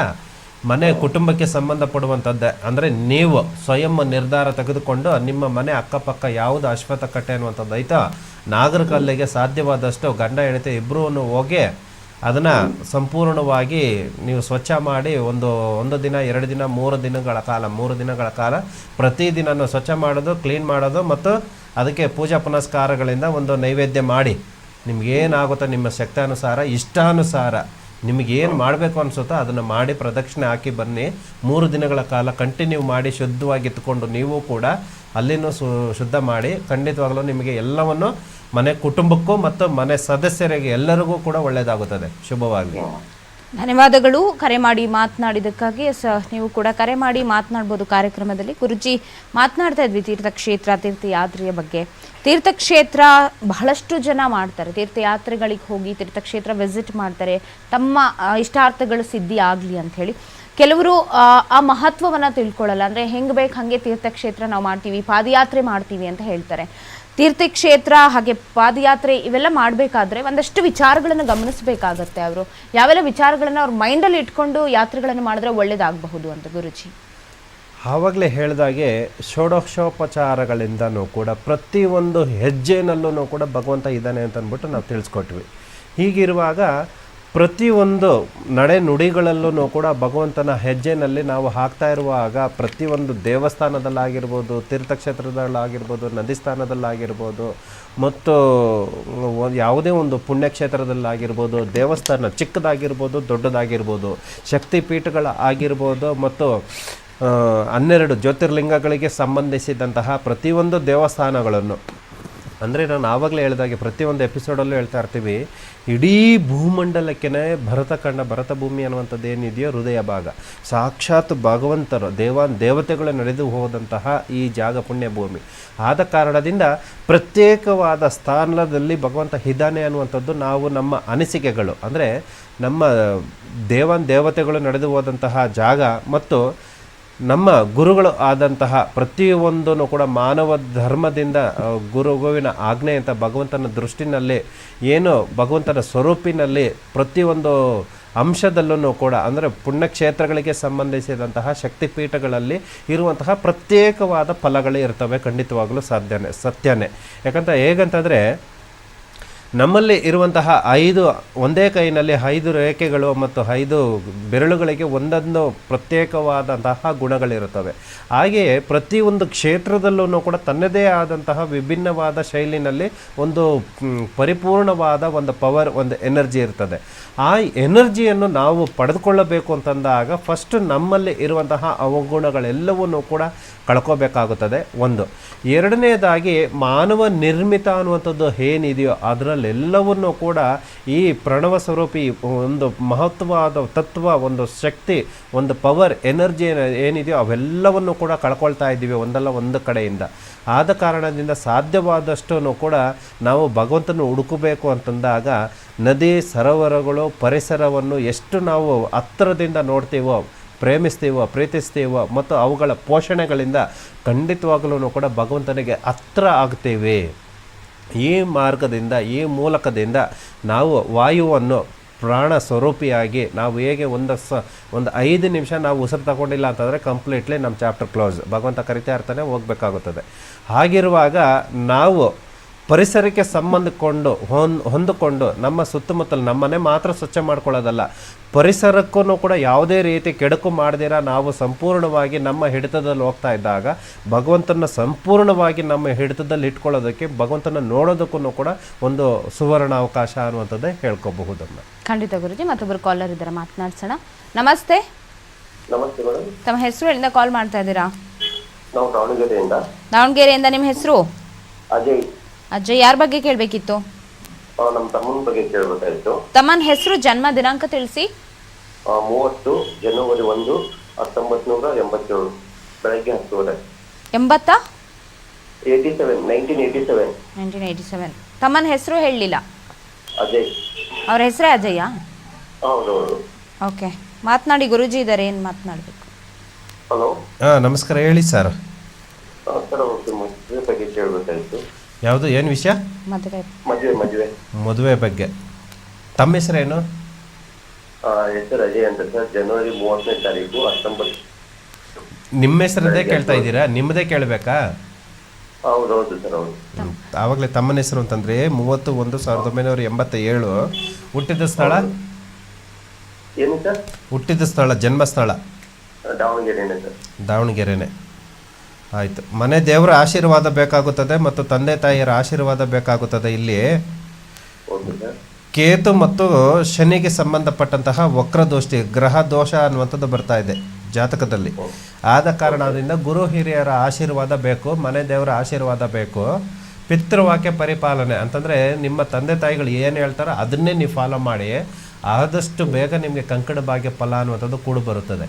ಮನೆ ಕುಟುಂಬಕ್ಕೆ ಸಂಬಂಧಪಡುವಂಥದ್ದೇ. ಅಂದರೆ ನೀವು ಸ್ವಯಂ ನಿರ್ಧಾರ ತೆಗೆದುಕೊಂಡು ನಿಮ್ಮ ಮನೆ ಅಕ್ಕಪಕ್ಕ ಯಾವುದು ಅಶ್ವಥ ಕಟ್ಟೆ ಅನ್ನುವಂಥದ್ದು ಆಯಿತಾ? ನಾಗರಿಕಲ್ಲಿಗೆ ಸಾಧ್ಯವಾದಷ್ಟು ಗಂಡ, ಹೆಂಡತಿ ಇಬ್ಬರೂ ಹೋಗಿ ಅದನ್ನು ಸಂಪೂರ್ಣವಾಗಿ ನೀವು ಸ್ವಚ್ಛ ಮಾಡಿ ಒಂದು ಒಂದು ದಿನ, ಎರಡು ದಿನ, ಮೂರು ದಿನಗಳ ಕಾಲ, ಮೂರು ದಿನಗಳ ಕಾಲ ಪ್ರತಿದಿನ ಸ್ವಚ್ಛ ಮಾಡೋದು, ಕ್ಲೀನ್ ಮಾಡೋದು ಮತ್ತು ಅದಕ್ಕೆ ಪೂಜಾ ಪುನಸ್ಕಾರಗಳಿಂದ ಒಂದು ನೈವೇದ್ಯ ಮಾಡಿ. ನಿಮ್ಗೇನಾಗುತ್ತೋ ನಿಮ್ಮ ಶಕ್ತಾನುಸಾರ, ಇಷ್ಟಾನುಸಾರ ನಿಮಗೇನು ಮಾಡಬೇಕು ಅನಿಸುತ್ತೋ ಅದನ್ನು ಮಾಡಿ ಪ್ರದಕ್ಷಿಣೆ ಹಾಕಿ ಬನ್ನಿ. ಮೂರು ದಿನಗಳ ಕಾಲ ಕಂಟಿನ್ಯೂ ಮಾಡಿ ಶುದ್ಧವಾಗಿ ಇಟ್ಕೊಂಡು ನೀವು ಕೂಡ ಅಲ್ಲಿನೂ ಸು, ಶುದ್ಧ ಮಾಡಿ ಖಂಡಿತವಾಗಲೂ ನಿಮಗೆ ಎಲ್ಲವನ್ನು ಮನೆ ಕುಟುಂಬಕ್ಕೂ ಮತ್ತು ಮನೆ ಸದಸ್ಯರಿಗೆ ಎಲ್ಲರಿಗೂ ಕೂಡ ಒಳ್ಳೆಯದಾಗುತ್ತದೆ ಶುಭವಾಗಲಿ. ಧನ್ಯವಾದಗಳು. ಕರೆ ಮಾಡಿ ಮಾತನಾಡಿದ್ದಕ್ಕಾಗಿ ಸ ನೀವು ಕೂಡ ಕರೆ ಮಾಡಿ ಮಾತನಾಡ್ಬೋದು ಕಾರ್ಯಕ್ರಮದಲ್ಲಿ. ಗುರುಜಿ ಮಾತನಾಡ್ತಾ ಇದ್ವಿ ತೀರ್ಥಕ್ಷೇತ್ರ, ತೀರ್ಥಯಾತ್ರೆಯ ಬಗ್ಗೆ. ತೀರ್ಥಕ್ಷೇತ್ರ ಬಹಳಷ್ಟು ಜನ ಮಾಡ್ತಾರೆ. ತೀರ್ಥಯಾತ್ರೆಗಳಿಗೆ ಹೋಗಿ ತೀರ್ಥಕ್ಷೇತ್ರ ವಿಸಿಟ್ ಮಾಡ್ತಾರೆ. ತಮ್ಮ ಇಷ್ಟಾರ್ಥಗಳು ಸಿದ್ಧಿ ಆಗಲಿ ಅಂತ ಹೇಳಿ. ಕೆಲವರು ಆ ಮಹತ್ವವನ್ನು ತಿಳ್ಕೊಳ್ಳಲ್ಲ. ಅಂದರೆ ಹೆಂಗೆ ಬೇಕು ಹಾಗೆ ತೀರ್ಥಕ್ಷೇತ್ರ ನಾವು ಮಾಡ್ತೀವಿ, ಪಾದಯಾತ್ರೆ ಮಾಡ್ತೀವಿ ಅಂತ ಹೇಳ್ತಾರೆ. ತೀರ್ಥಕ್ಷೇತ್ರ ಹಾಗೆ ಪಾದಯಾತ್ರೆ ಇವೆಲ್ಲ ಮಾಡಬೇಕಾದ್ರೆ ಒಂದಷ್ಟು ವಿಚಾರಗಳನ್ನು ಗಮನಿಸಬೇಕಾಗತ್ತೆ ಅವರು. ಯಾವೆಲ್ಲ ವಿಚಾರಗಳನ್ನು ಅವ್ರ ಮೈಂಡಲ್ಲಿ ಇಟ್ಕೊಂಡು ಯಾತ್ರೆಗಳನ್ನು ಮಾಡಿದ್ರೆ ಒಳ್ಳೇದಾಗಬಹುದು ಅಂತ ಗುರುಜಿ. ಆವಾಗಲೇ ಹೇಳಿದಾಗೆ ಷೋಡಶೋಪಚಾರಗಳಿಂದನೂ ಕೂಡ ಪ್ರತಿಯೊಂದು ಹೆಜ್ಜೆನಲ್ಲೂ ಕೂಡ ಭಗವಂತ ಇದ್ದಾನೆ ಅಂತ ಅಂದ್ಬಿಟ್ಟು ನಾವು ತಿಳಿಸ್ಕೊಟ್ವಿ. ಹೀಗಿರುವಾಗ ಪ್ರತಿಯೊಂದು ನಡೆ ನುಡಿಗಳಲ್ಲೂ ಕೂಡ ಭಗವಂತನ ಹೆಜ್ಜೆನಲ್ಲಿ ನಾವು ಹಾಕ್ತಾ ಇರುವಾಗ ಪ್ರತಿಯೊಂದು ದೇವಸ್ಥಾನದಲ್ಲಾಗಿರ್ಬೋದು, ತೀರ್ಥಕ್ಷೇತ್ರದಲ್ಲಾಗಿರ್ಬೋದು ನದಿ ಸ್ಥಾನದಲ್ಲಾಗಿರ್ಬೋದು ಮತ್ತು ಯಾವುದೇ ಒಂದು ಪುಣ್ಯಕ್ಷೇತ್ರದಲ್ಲಾಗಿರ್ಬೋದು, ದೇವಸ್ಥಾನ ಚಿಕ್ಕದಾಗಿರ್ಬೋದು, ದೊಡ್ಡದಾಗಿರ್ಬೋದು, ಶಕ್ತಿಪೀಠಗಳ ಆಗಿರ್ಬೋದು, ಮತ್ತು ಹನ್ನೆರಡು ಜ್ಯೋತಿರ್ಲಿಂಗಗಳಿಗೆ ಸಂಬಂಧಿಸಿದಂತಹ ಪ್ರತಿಯೊಂದು ದೇವಸ್ಥಾನಗಳನ್ನು ಅಂದರೆ ನಾನು ಆವಾಗಲೇ ಹೇಳಿದಾಗೆ ಪ್ರತಿಯೊಂದು ಎಪಿಸೋಡಲ್ಲೂ ಹೇಳ್ತಾ ಇರ್ತೀವಿ, ಇಡೀ ಭೂಮಂಡಲಕ್ಕೆ ಭರತ ಕಂಡ ಭರತ ಭೂಮಿ ಅನ್ನುವಂಥದ್ದು ಏನಿದೆಯೋ ಹೃದಯ ಭಾಗ. ಸಾಕ್ಷಾತ್ ಭಗವಂತರು, ದೇವಾನ್ ದೇವತೆಗಳು ನಡೆದು ಹೋದಂತಹ ಈ ಜಾಗ ಪುಣ್ಯ ಭೂಮಿ ಆದ ಕಾರಣದಿಂದ ಪ್ರತ್ಯೇಕವಾದ ಸ್ಥಾನದಲ್ಲಿ ಭಗವಂತ ಹಿದಾನೆ ಅನ್ನುವಂಥದ್ದು ನಾವು ನಮ್ಮ ಅನಿಸಿಕೆಗಳು. ಅಂದರೆ ನಮ್ಮ ದೇವಾನ್ ದೇವತೆಗಳು ನಡೆದು ಹೋದಂತಹ ಜಾಗ ಮತ್ತು ನಮ್ಮ ಗುರುಗಳು ಆದಂತಹ ಪ್ರತಿಯೊಂದನ್ನು ಕೂಡ ಮಾನವ ಧರ್ಮದಿಂದ ಗುರುಗುವಿನ ಆಜ್ಞೆ ಅಂತ ಭಗವಂತನ ದೃಷ್ಟಿನಲ್ಲಿ, ಏನು ಭಗವಂತನ ಸ್ವರೂಪಿನಲ್ಲಿ ಪ್ರತಿಯೊಂದು ಅಂಶದಲ್ಲೂ ಕೂಡ, ಅಂದರೆ ಪುಣ್ಯಕ್ಷೇತ್ರಗಳಿಗೆ ಸಂಬಂಧಿಸಿದಂತಹ ಶಕ್ತಿಪೀಠಗಳಲ್ಲಿ ಇರುವಂತಹ ಪ್ರತ್ಯೇಕವಾದ ಫಲಗಳೇ ಇರ್ತವೆ ಖಂಡಿತವಾಗಲೂ ಸಾಧ್ಯನೇ, ಸತ್ಯನೇ. ಯಾಕಂತ ಹೇಗಂತಂದರೆ ನಮ್ಮಲ್ಲಿ ಇರುವಂತಹ ಐದು, ಒಂದೇ ಕೈನಲ್ಲಿ ಐದು ರೇಖೆಗಳು ಮತ್ತು ಐದು ಬೆರಳುಗಳಿಗೆ ಒಂದೊಂದು ಪ್ರತ್ಯೇಕವಾದಂತಹ ಗುಣಗಳಿರುತ್ತವೆ. ಹಾಗೆಯೇ ಪ್ರತಿಯೊಂದು ಕ್ಷೇತ್ರದಲ್ಲೂ ಕೂಡ ತನ್ನದೇ ಆದಂತಹ ವಿಭಿನ್ನವಾದ ಶೈಲಿನಲ್ಲಿ ಒಂದು ಪರಿಪೂರ್ಣವಾದ ಒಂದು ಪವರ್, ಒಂದು ಎನರ್ಜಿ ಇರ್ತದೆ. ಆ ಎನರ್ಜಿಯನ್ನು ನಾವು ಪಡೆದುಕೊಳ್ಳಬೇಕು ಅಂತಂದಾಗ ಫಸ್ಟ್ ನಮ್ಮಲ್ಲಿ ಇರುವಂತಹ ಅವಗುಣಗಳೆಲ್ಲವನ್ನೂ ಕೂಡ ಕಳ್ಕೋಬೇಕಾಗುತ್ತದೆ. ಒಂದು. ಎರಡನೇದಾಗಿ ಮಾನವ ನಿರ್ಮಿತ ಅನ್ನುವಂಥದ್ದು ಏನಿದೆಯೋ ಅದರಲ್ಲೆಲ್ಲವನ್ನು ಕೂಡ ಈ ಪ್ರಣವ ಸ್ವರೂಪಿ ಒಂದು ಮಹತ್ವವಾದ ತತ್ವ, ಒಂದು ಶಕ್ತಿ, ಒಂದು ಪವರ್ ಎನರ್ಜಿ ಏನಿದೆಯೋ ಅವೆಲ್ಲವನ್ನು ಕೂಡ ಕಳ್ಕೊಳ್ತಾ ಇದ್ದೀವಿ ಒಂದಲ್ಲ ಒಂದು ಕಡೆಯಿಂದ. ಆದ ಕಾರಣದಿಂದ ಸಾಧ್ಯವಾದಷ್ಟು ಕೂಡ ನಾವು ಭಗವಂತನ ಹುಡುಕಬೇಕು ಅಂತಂದಾಗ ನದಿ ಸರೋವರಗಳು, ಪರಿಸರವನ್ನು ಎಷ್ಟು ನಾವು ಹತ್ತಿರದಿಂದ ನೋಡ್ತೀವೋ ಪ್ರೇಮಿಸ್ತೀವೋ, ಪ್ರೀತಿಸ್ತೀವೋ ಮತ್ತು ಅವುಗಳ ಪೋಷಣೆಗಳಿಂದ ಖಂಡಿತವಾಗಲೂ ಕೂಡ ಭಗವಂತನಿಗೆ ಹತ್ರ ಆಗ್ತೇವೆ. ಈ ಮಾರ್ಗದಿಂದ, ಈ ಮೂಲಕದಿಂದ ನಾವು ವಾಯುವನ್ನು ಪ್ರಾಣ ಸ್ವರೂಪಿಯಾಗಿ ನಾವು ಹೇಗೆ ಒಂದು ಸ, ಒಂದು ಐದು ನಿಮಿಷ ನಾವು ಉಸಿರು ತಗೊಂಡಿಲ್ಲ ಅಂತಂದರೆ ಕಂಪ್ಲೀಟ್ಲಿ ನಮ್ಮ ಚಾಪ್ಟರ್ ಕ್ಲೋಸ್ ಭಗವಂತ ಕರಿತಾ ಇರ್ತಾನೆ, ಹೋಗಬೇಕಾಗುತ್ತದೆ. ಹಾಗಿರುವಾಗ ನಾವು ಪರಿಸರಕ್ಕೆ ಸಂಬಂಧಕೊಂಡು ಹೊಂದ್ ಹೊಂದಿಕೊಂಡು ನಮ್ಮ ಸುತ್ತಮುತ್ತಲು ನಮ್ಮನೆ ಮಾತ್ರ ಸ್ವಚ್ಛ ಮಾಡ್ಕೊಳ್ಳೋದಲ್ಲ ಪರಿಸರಕ್ಕೂ ಕೂಡ ಯಾವುದೇ ರೀತಿ ಕೆಡಕು ಮಾಡದಿರ ನಾವು ಸಂಪೂರ್ಣವಾಗಿ ನಮ್ಮ ಹಿಡಿತದಲ್ಲಿ ಹೋಗ್ತಾ ಇದ್ದಾಗ ಭಗವಂತನ ಸಂಪೂರ್ಣವಾಗಿ ನಮ್ಮ ಹಿಡಿತದಲ್ಲಿ ಇಟ್ಕೊಳ್ಳೋದಕ್ಕೆ ಭಗವಂತನ ನೋಡೋದಕ್ಕೂ ಕೂಡ ಒಂದು ಸುವರ್ಣ ಅವಕಾಶ ಅನ್ನುವಂಥದ್ದೇ ಹೇಳ್ಕೋಬಹುದು ಖಂಡಿತ ಗುರುಜಿ ಮತ್ತೊಬ್ಬರು ಕಾಲರ್ ಇದ್ದಾರೆ ಮಾತನಾಡ್ಸೋಣ. ನಮಸ್ತೆ. ತಮ್ಮ ಹೆಸರು ಎಲ್ಲಿಂದ ಕಾಲ್ ಮಾಡ್ತಾ ಇದ್ದೀರಾ? ದಾವಣಗೆರೆಯಿಂದ ನಿಮ್ಮ ಹೆಸರು? ಅಜಯ್. ಅಜ್ಜಯ್ ಯಾರ ಬಗ್ಗೆ ಕೇಳಬೇಕಿತ್ತು? ಆ, ನಮ್ಮ ತಮ್ಮನ ಬಗ್ಗೆ ಕೇಳಬೇಕಾಗಿತ್ತು ತಮ್ಮನ ಹೆಸರು ಜನ್ಮ ದಿನಾಂಕ ತಿಳಿಸಿ. ಮೂವತ್ತು ಜನವರಿ ಒಂದು ಹತ್ತೊಂಬತ್ತು ನೂರ ಎಂಬತ್ತೇಳು. ಬೆಳಗ್ಗೆ ಹತ್ತುವರೆ. ಎಂಬತ್ತ? Eighty seven nineteen eighty seven. Nineteen eighty seven. ತಮ್ಮನ ಹೆಸರು ಹೇಳಲಿಲ್ಲ ಅಜಯ್. ಅವ್ರ ಹೆಸರೇ ಅಜಯ್ಯ? ಹೌದೌದು. ಓಕೆ. ಮಾತನಾಡಿ ಗುರುಜಿ ಇದ್ದಾರೆ ಏನು ಮಾತನಾಡಬೇಕು? ಹಲೋ? ಹಾಂ ನಮಸ್ಕಾರ ಹೇಳಿ ಸರ್. ಸರ್ ಓಕೆ ಮದುವೆ ಬಗ್ಗೆ ಕೇಳಬೇಕಾಯ್ತು. ಯಾವುದು ಏನು ವಿಷಯ? ಮದುವೆ. ಮದುವೆ ಮದುವೆ. ಮದುವೆ ಬಗ್ಗೆ. ತಮ್ಮ ಹೆಸರೇನು ಹೆಸರು ಅಜಯ್ ಅಂತ ಸರ್. ಜನವರಿ ಮೂವತ್ತನೇ ತಾರೀಕು ಹತ್ತೊಂಬತ್ತು. ನಿಮ್ಮ ಹೆಸರದೇ ಕೇಳ್ತಾ ಇದ್ದೀರಾ? ನಿಮ್ಮದೇ ಕೇಳಬೇಕಾ? ಹೌದೌದು ಸರ್ ಹೌದು. ಆವಾಗಲೇ ತಮ್ಮನ ಹೆಸರು ಅಂತಂದ್ರೆ ಮೂವತ್ತು ಒಂದು ಸಾವಿರದ ಒಂಬೈನೂರ ಎಂಬತ್ತ ಏಳು ಹುಟ್ಟಿದ ಸ್ಥಳ? ಏನು ಸರ್? ಹುಟ್ಟಿದ ಸ್ಥಳ ಜನ್ಮಸ್ಥಳ? ದಾವಣಗೆರೆನೇ ಸರ್. ದಾವಣಗೆರೆನೆ. ಆಯಿತು. ಮನೆ ದೇವರ ಆಶೀರ್ವಾದ ಬೇಕಾಗುತ್ತದೆ ಮತ್ತು ತಂದೆ ತಾಯಿಯರ ಆಶೀರ್ವಾದ ಬೇಕಾಗುತ್ತದೆ ಇಲ್ಲಿ. ಕೇತು ಮತ್ತು ಶನಿಗೆ ಸಂಬಂಧಪಟ್ಟಂತಹ ವಕ್ರದೋಷ್ಟಿ ಗ್ರಹ ದೋಷ ಅನ್ನುವಂಥದ್ದು ಬರ್ತಾ ಇದೆ ಜಾತಕದಲ್ಲಿ. ಆದ ಕಾರಣದಿಂದ ಗುರು ಹಿರಿಯರ ಆಶೀರ್ವಾದ ಬೇಕು ಮನೆ ದೇವರ ಆಶೀರ್ವಾದ ಬೇಕು. ಪಿತೃವಾಕ್ಯ ಪರಿಪಾಲನೆ ಅಂತಂದರೆ ನಿಮ್ಮ ತಂದೆ ತಾಯಿಗಳು ಏನು ಹೇಳ್ತಾರೋ ಅದನ್ನೇ ನೀವು ಫಾಲೋ ಮಾಡಿ. ಆದಷ್ಟು ಬೇಗ ನಿಮಗೆ ಕಂಕಣ ಭಾಗ್ಯ ಫಲ ಅನ್ನುವಂಥದ್ದು ಕೂಡ ಬರುತ್ತದೆ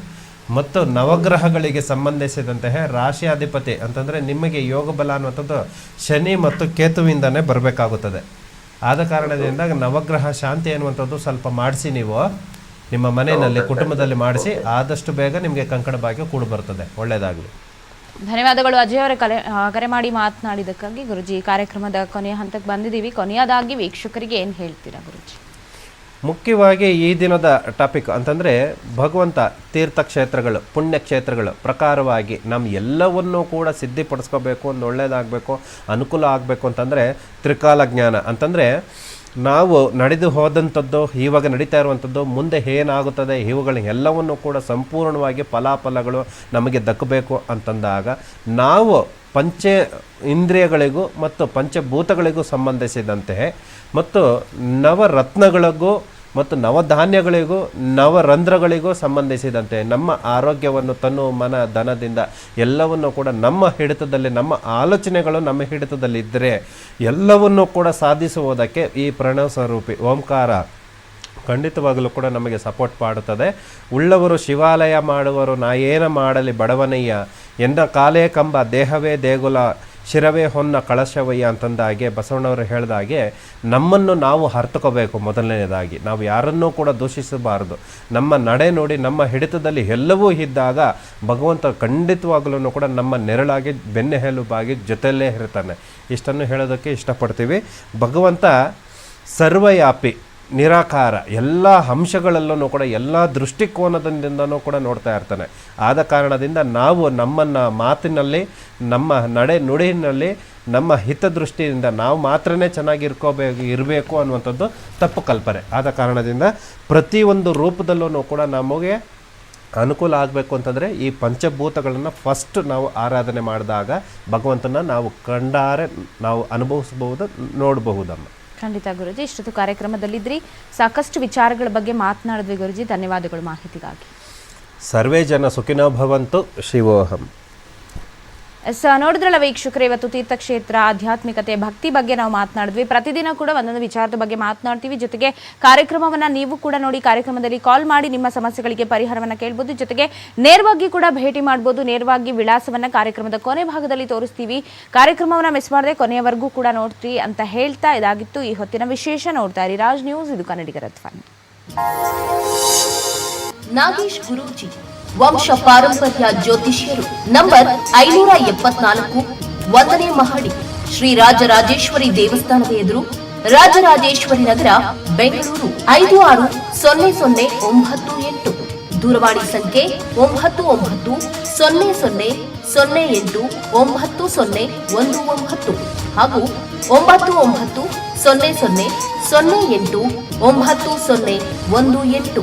ಮತ್ತು ನವಗ್ರಹಗಳಿಗೆ ಸಂಬಂಧಿಸಿದಂತಹ ರಾಶಿಯಾಧಿಪತಿ ಅಂತಂದರೆ ನಿಮಗೆ ಯೋಗ ಬಲ ಅನ್ನುವಂಥದ್ದು ಶನಿ ಮತ್ತು ಕೇತುವಿಂದನೇ ಬರಬೇಕಾಗುತ್ತದೆ. ಆದ ಕಾರಣದಿಂದ ನವಗ್ರಹ ಶಾಂತಿ ಅನ್ನುವಂಥದ್ದು ಸ್ವಲ್ಪ ಮಾಡಿಸಿ ನೀವು ನಿಮ್ಮ ಮನೆಯಲ್ಲಿ ಕುಟುಂಬದಲ್ಲಿ ಮಾಡಿಸಿ ಆದಷ್ಟು ಬೇಗ ನಿಮಗೆ ಕಂಕಣ ಭಾಗ್ಯ ಕೂಡ ಬರ್ತದೆ. ಒಳ್ಳೆಯದಾಗಲಿ. ಧನ್ಯವಾದಗಳು ಅಜಯ್ ಅವರ. ಕಲೆ ಕರೆ ಮಾಡಿ ಮಾತನಾಡಿದ್ದಕ್ಕಾಗಿ ಗುರುಜಿ ಕಾರ್ಯಕ್ರಮದ ಕೊನೆಯ ಹಂತಕ್ಕೆ ಬಂದಿದ್ದೀವಿ. ಕೊನೆಯದಾಗಿ ವೀಕ್ಷಕರಿಗೆ ಏನು ಹೇಳ್ತೀರಾ ಗುರುಜಿ? ಮುಖ್ಯವಾಗಿ ಈ ದಿನದ ಟಾಪಿಕ್ ಅಂತಂದರೆ ಭಗವಂತ ತೀರ್ಥಕ್ಷೇತ್ರಗಳು, ಪುಣ್ಯಕ್ಷೇತ್ರಗಳು ಪ್ರಕಾರವಾಗಿ ನಮ್ಮ ಎಲ್ಲವನ್ನೂ ಕೂಡ ಸಿದ್ಧಿಪಡಿಸ್ಕೋಬೇಕು, ಒಂದು ಒಳ್ಳೆಯದಾಗಬೇಕು ಅನುಕೂಲ ಆಗಬೇಕು ಅಂತಂದರೆ ತ್ರಿಕಾಲ ಜ್ಞಾನ. ಅಂತಂದರೆ ನಾವು ನಡೆದು ಹೋದಂಥದ್ದು ಇವಾಗ ನಡೀತಾ ಇರುವಂಥದ್ದು, ಮುಂದೆ ಏನಾಗುತ್ತದೆ, ಇವುಗಳ ಎಲ್ಲವನ್ನು ಕೂಡ ಸಂಪೂರ್ಣವಾಗಿ ಫಲಾಫಲಗಳು ನಮಗೆ ದಕ್ಕಬೇಕು ಅಂತಂದಾಗ ನಾವು ಪಂಚ ಇಂದ್ರಿಯಗಳಿಗೂ ಮತ್ತು ಪಂಚಭೂತಗಳಿಗೂ ಸಂಬಂಧಿಸಿದಂತೆ ಮತ್ತು ನವರತ್ನಗಳಿಗೂ ಮತ್ತು ನವಧಾನ್ಯಗಳಿಗೂ ನವರಂಧ್ರಗಳಿಗೂ ಸಂಬಂಧಿಸಿದಂತೆ ನಮ್ಮ ಆರೋಗ್ಯವನ್ನು ತನ್ನು ಮನ ಧನದಿಂದ ಎಲ್ಲವನ್ನು ಕೂಡ ನಮ್ಮ ಹಿಡಿತದಲ್ಲಿ, ನಮ್ಮ ಆಲೋಚನೆಗಳು ನಮ್ಮ ಹಿಡಿತದಲ್ಲಿ ಇದ್ದರೆ ಎಲ್ಲವನ್ನೂ ಕೂಡ ಸಾಧಿಸುವುದಕ್ಕೆ ಈ ಪ್ರಣವ ಸ್ವರೂಪಿ ಓಂಕಾರ ಖಂಡಿತವಾಗಲೂ ಕೂಡ ನಮಗೆ ಸಪೋರ್ಟ್ ಮಾಡುತ್ತದೆ. ಉಳ್ಳವರು ಶಿವಾಲಯ ಮಾಡುವರು, ನಾ ಏನ ಮಾಡಲಿ ಬಡವನಯ್ಯ. ಎಂದ ಕಾಲೇ ಕಂಬ, ದೇಹವೇ ದೇಗುಲ. ಶಿರವೇ ಹೊನ್ನ ಕಳಶವಯ್ಯ ಅಂತಂದಾಗೆ ಬಸವಣ್ಣವರು ಹೇಳಿದಾಗೆ ನಮ್ಮನ್ನು ನಾವು ಹರ್ತಕೋಬೇಕು ಮೊದಲನೇದಾಗಿ. ನಾವು ಯಾರನ್ನೂ ಕೂಡ ದೂಷಿಸಬಾರದು. ನಮ್ಮ ನಡೆ ನೋಡಿ, ನಮ್ಮ ಹಿಡಿತದಲ್ಲಿ ಎಲ್ಲವೂ ಇದ್ದಾಗ ಭಗವಂತ ಖಂಡಿತವಾಗಲೂ ಕೂಡ ನಮ್ಮ ನೆರಳಾಗಿ ಬೆನ್ನೆಲುಬಾಗಿ ಜೊತೆಯಲ್ಲೇ ಇರ್ತಾನೆ. ಇಷ್ಟನ್ನು ಹೇಳೋದಕ್ಕೆ ಇಷ್ಟಪಡ್ತೀವಿ. ಭಗವಂತ ಸರ್ವಯಾಪಿ. ನಿರಾಕಾರ, ಎಲ್ಲ ಅಂಶಗಳಲ್ಲೂ ಕೂಡ, ಎಲ್ಲ ದೃಷ್ಟಿಕೋನದಿಂದನೂ ಕೂಡ ನೋಡ್ತಾ ಇರ್ತಾನೆ. ಆದ ಕಾರಣದಿಂದ ನಾವು ನಮ್ಮನ್ನು ಮಾತಿನಲ್ಲಿ, ನಮ್ಮ ನಡೆ ನುಡಿನಲ್ಲಿ, ನಮ್ಮ ಹಿತದೃಷ್ಟಿಯಿಂದ ನಾವು ಮಾತ್ರನೇ ಚೆನ್ನಾಗಿರ್ಕೋಬೇಕು ಇರಬೇಕು ಅನ್ನುವಂಥದ್ದು ತಪ್ಪು ಕಲ್ಪನೆ. ಆದ ಕಾರಣದಿಂದ ಪ್ರತಿಯೊಂದು ರೂಪದಲ್ಲೂ ಕೂಡ ನಮಗೆ ಅನುಕೂಲ ಆಗಬೇಕು ಅಂತಂದರೆ, ಈ ಪಂಚಭೂತಗಳನ್ನು ಫಸ್ಟ್ ನಾವು ಆರಾಧನೆ ಮಾಡಿದಾಗ ಭಗವಂತನ ನಾವು ಕಂಡಾರೆ ನಾವು ಅನುಭವಿಸಬಹುದು, ನೋಡಬಹುದಮ್ಮ. ಖಂಡಿತ ಗುರುಜಿ, ಇಷ್ಟೊತ್ತು ಕಾರ್ಯಕ್ರಮದಲ್ಲಿದ್ರಿ. ಸಾಕಷ್ಟು ವಿಚಾರಗಳ ಬಗ್ಗೆ ಮಾತನಾಡಿದ್ವಿ ಗುರುಜಿ. ಧನ್ಯವಾದಗಳು ಮಾಹಿತಿಗಾಗಿ. ಸರ್ವೇ ಜನ ಸುಖಿನೋ ಭವಂತು. ಶಿವೋಹಂ. ಎಸ್ ನೋಡಿದ್ರಲ್ಲ ವೀಕ್ಷಕರೇ, ಇವತ್ತು ತೀರ್ಥಕ್ಷೇತ್ರ, ಆಧ್ಯಾತ್ಮಿಕತೆ, ಭಕ್ತಿ ಬಗ್ಗೆ ನಾವು ಮಾತನಾಡಿದ್ವಿ. ಪ್ರತಿದಿನ ಕೂಡ ಒಂದೊಂದು ವಿಚಾರದ ಬಗ್ಗೆ ಮಾತನಾಡ್ತೀವಿ. ಜೊತೆಗೆ ಕಾರ್ಯಕ್ರಮವನ್ನು ನೀವು ಕೂಡ ನೋಡಿ ಕಾರ್ಯಕ್ರಮದಲ್ಲಿ ಕಾಲ್ ಮಾಡಿ ನಿಮ್ಮ ಸಮಸ್ಯೆಗಳಿಗೆ ಪರಿಹಾರವನ್ನು ಕೇಳ್ಬೋದು. ಜೊತೆಗೆ ನೇರವಾಗಿ ಕೂಡ ಭೇಟಿ ಮಾಡ್ಬೋದು. ನೇರವಾಗಿ ವಿಳಾಸವನ್ನು ಕಾರ್ಯಕ್ರಮದ ಕೊನೆ ಭಾಗದಲ್ಲಿ ತೋರಿಸ್ತೀವಿ. ಕಾರ್ಯಕ್ರಮವನ್ನ ಮಿಸ್ ಮಾಡದೆ ಕೊನೆಯವರೆಗೂ ಕೂಡ ನೋಡ್ತೀವಿ ಅಂತ ಹೇಳ್ತಾ ಇದಾಗಿತ್ತು. ಈ ಹೊತ್ತಿನ ವಿಶೇಷ ನೋಡ್ತಾ ಇರಿ. ರಾಜ್ ನ್ಯೂಸ್, ಇದು ಕನ್ನಡಿಗರ ಧ್ವನಿ. ನಾಗೇಶ್ ಗುರೂಜಿ. ವಂಶ ಪಾರಂಪರ್ಯ ಜ್ಯೋತಿಷ್ಯರು. ನಂಬರ್ ಐನೂರ ಎಪ್ಪತ್ನಾಲ್ಕು, ಒಂದನೇ ಮಹಡಿ, ಶ್ರೀ ರಾಜರಾಜೇಶ್ವರಿ ದೇವಸ್ಥಾನದ ಎದುರು, ರಾಜರಾಜೇಶ್ವರಿ ನಗರ, ಬೆಂಗಳೂರು, ಐದು ಆರು ಸೊನ್ನೆ ಸೊನ್ನೆ ಒಂಬತ್ತು ಎಂಟು. ದೂರವಾಣಿ ಸಂಖ್ಯೆ ಒಂಬತ್ತು ಒಂಬತ್ತು ಸೊನ್ನೆ ಸೊನ್ನೆ ಸೊನ್ನೆ ಎಂಟು ಒಂಬತ್ತು ಸೊನ್ನೆ ಒಂದು ಒಂಬತ್ತು ಹಾಗೂ ಒಂಬತ್ತು ಒಂಬತ್ತು ಸೊನ್ನೆ ಸೊನ್ನೆ ಸೊನ್ನೆ ಎಂಟು ಒಂಬತ್ತು ಸೊನ್ನೆ ಒಂದು ಎಂಟು.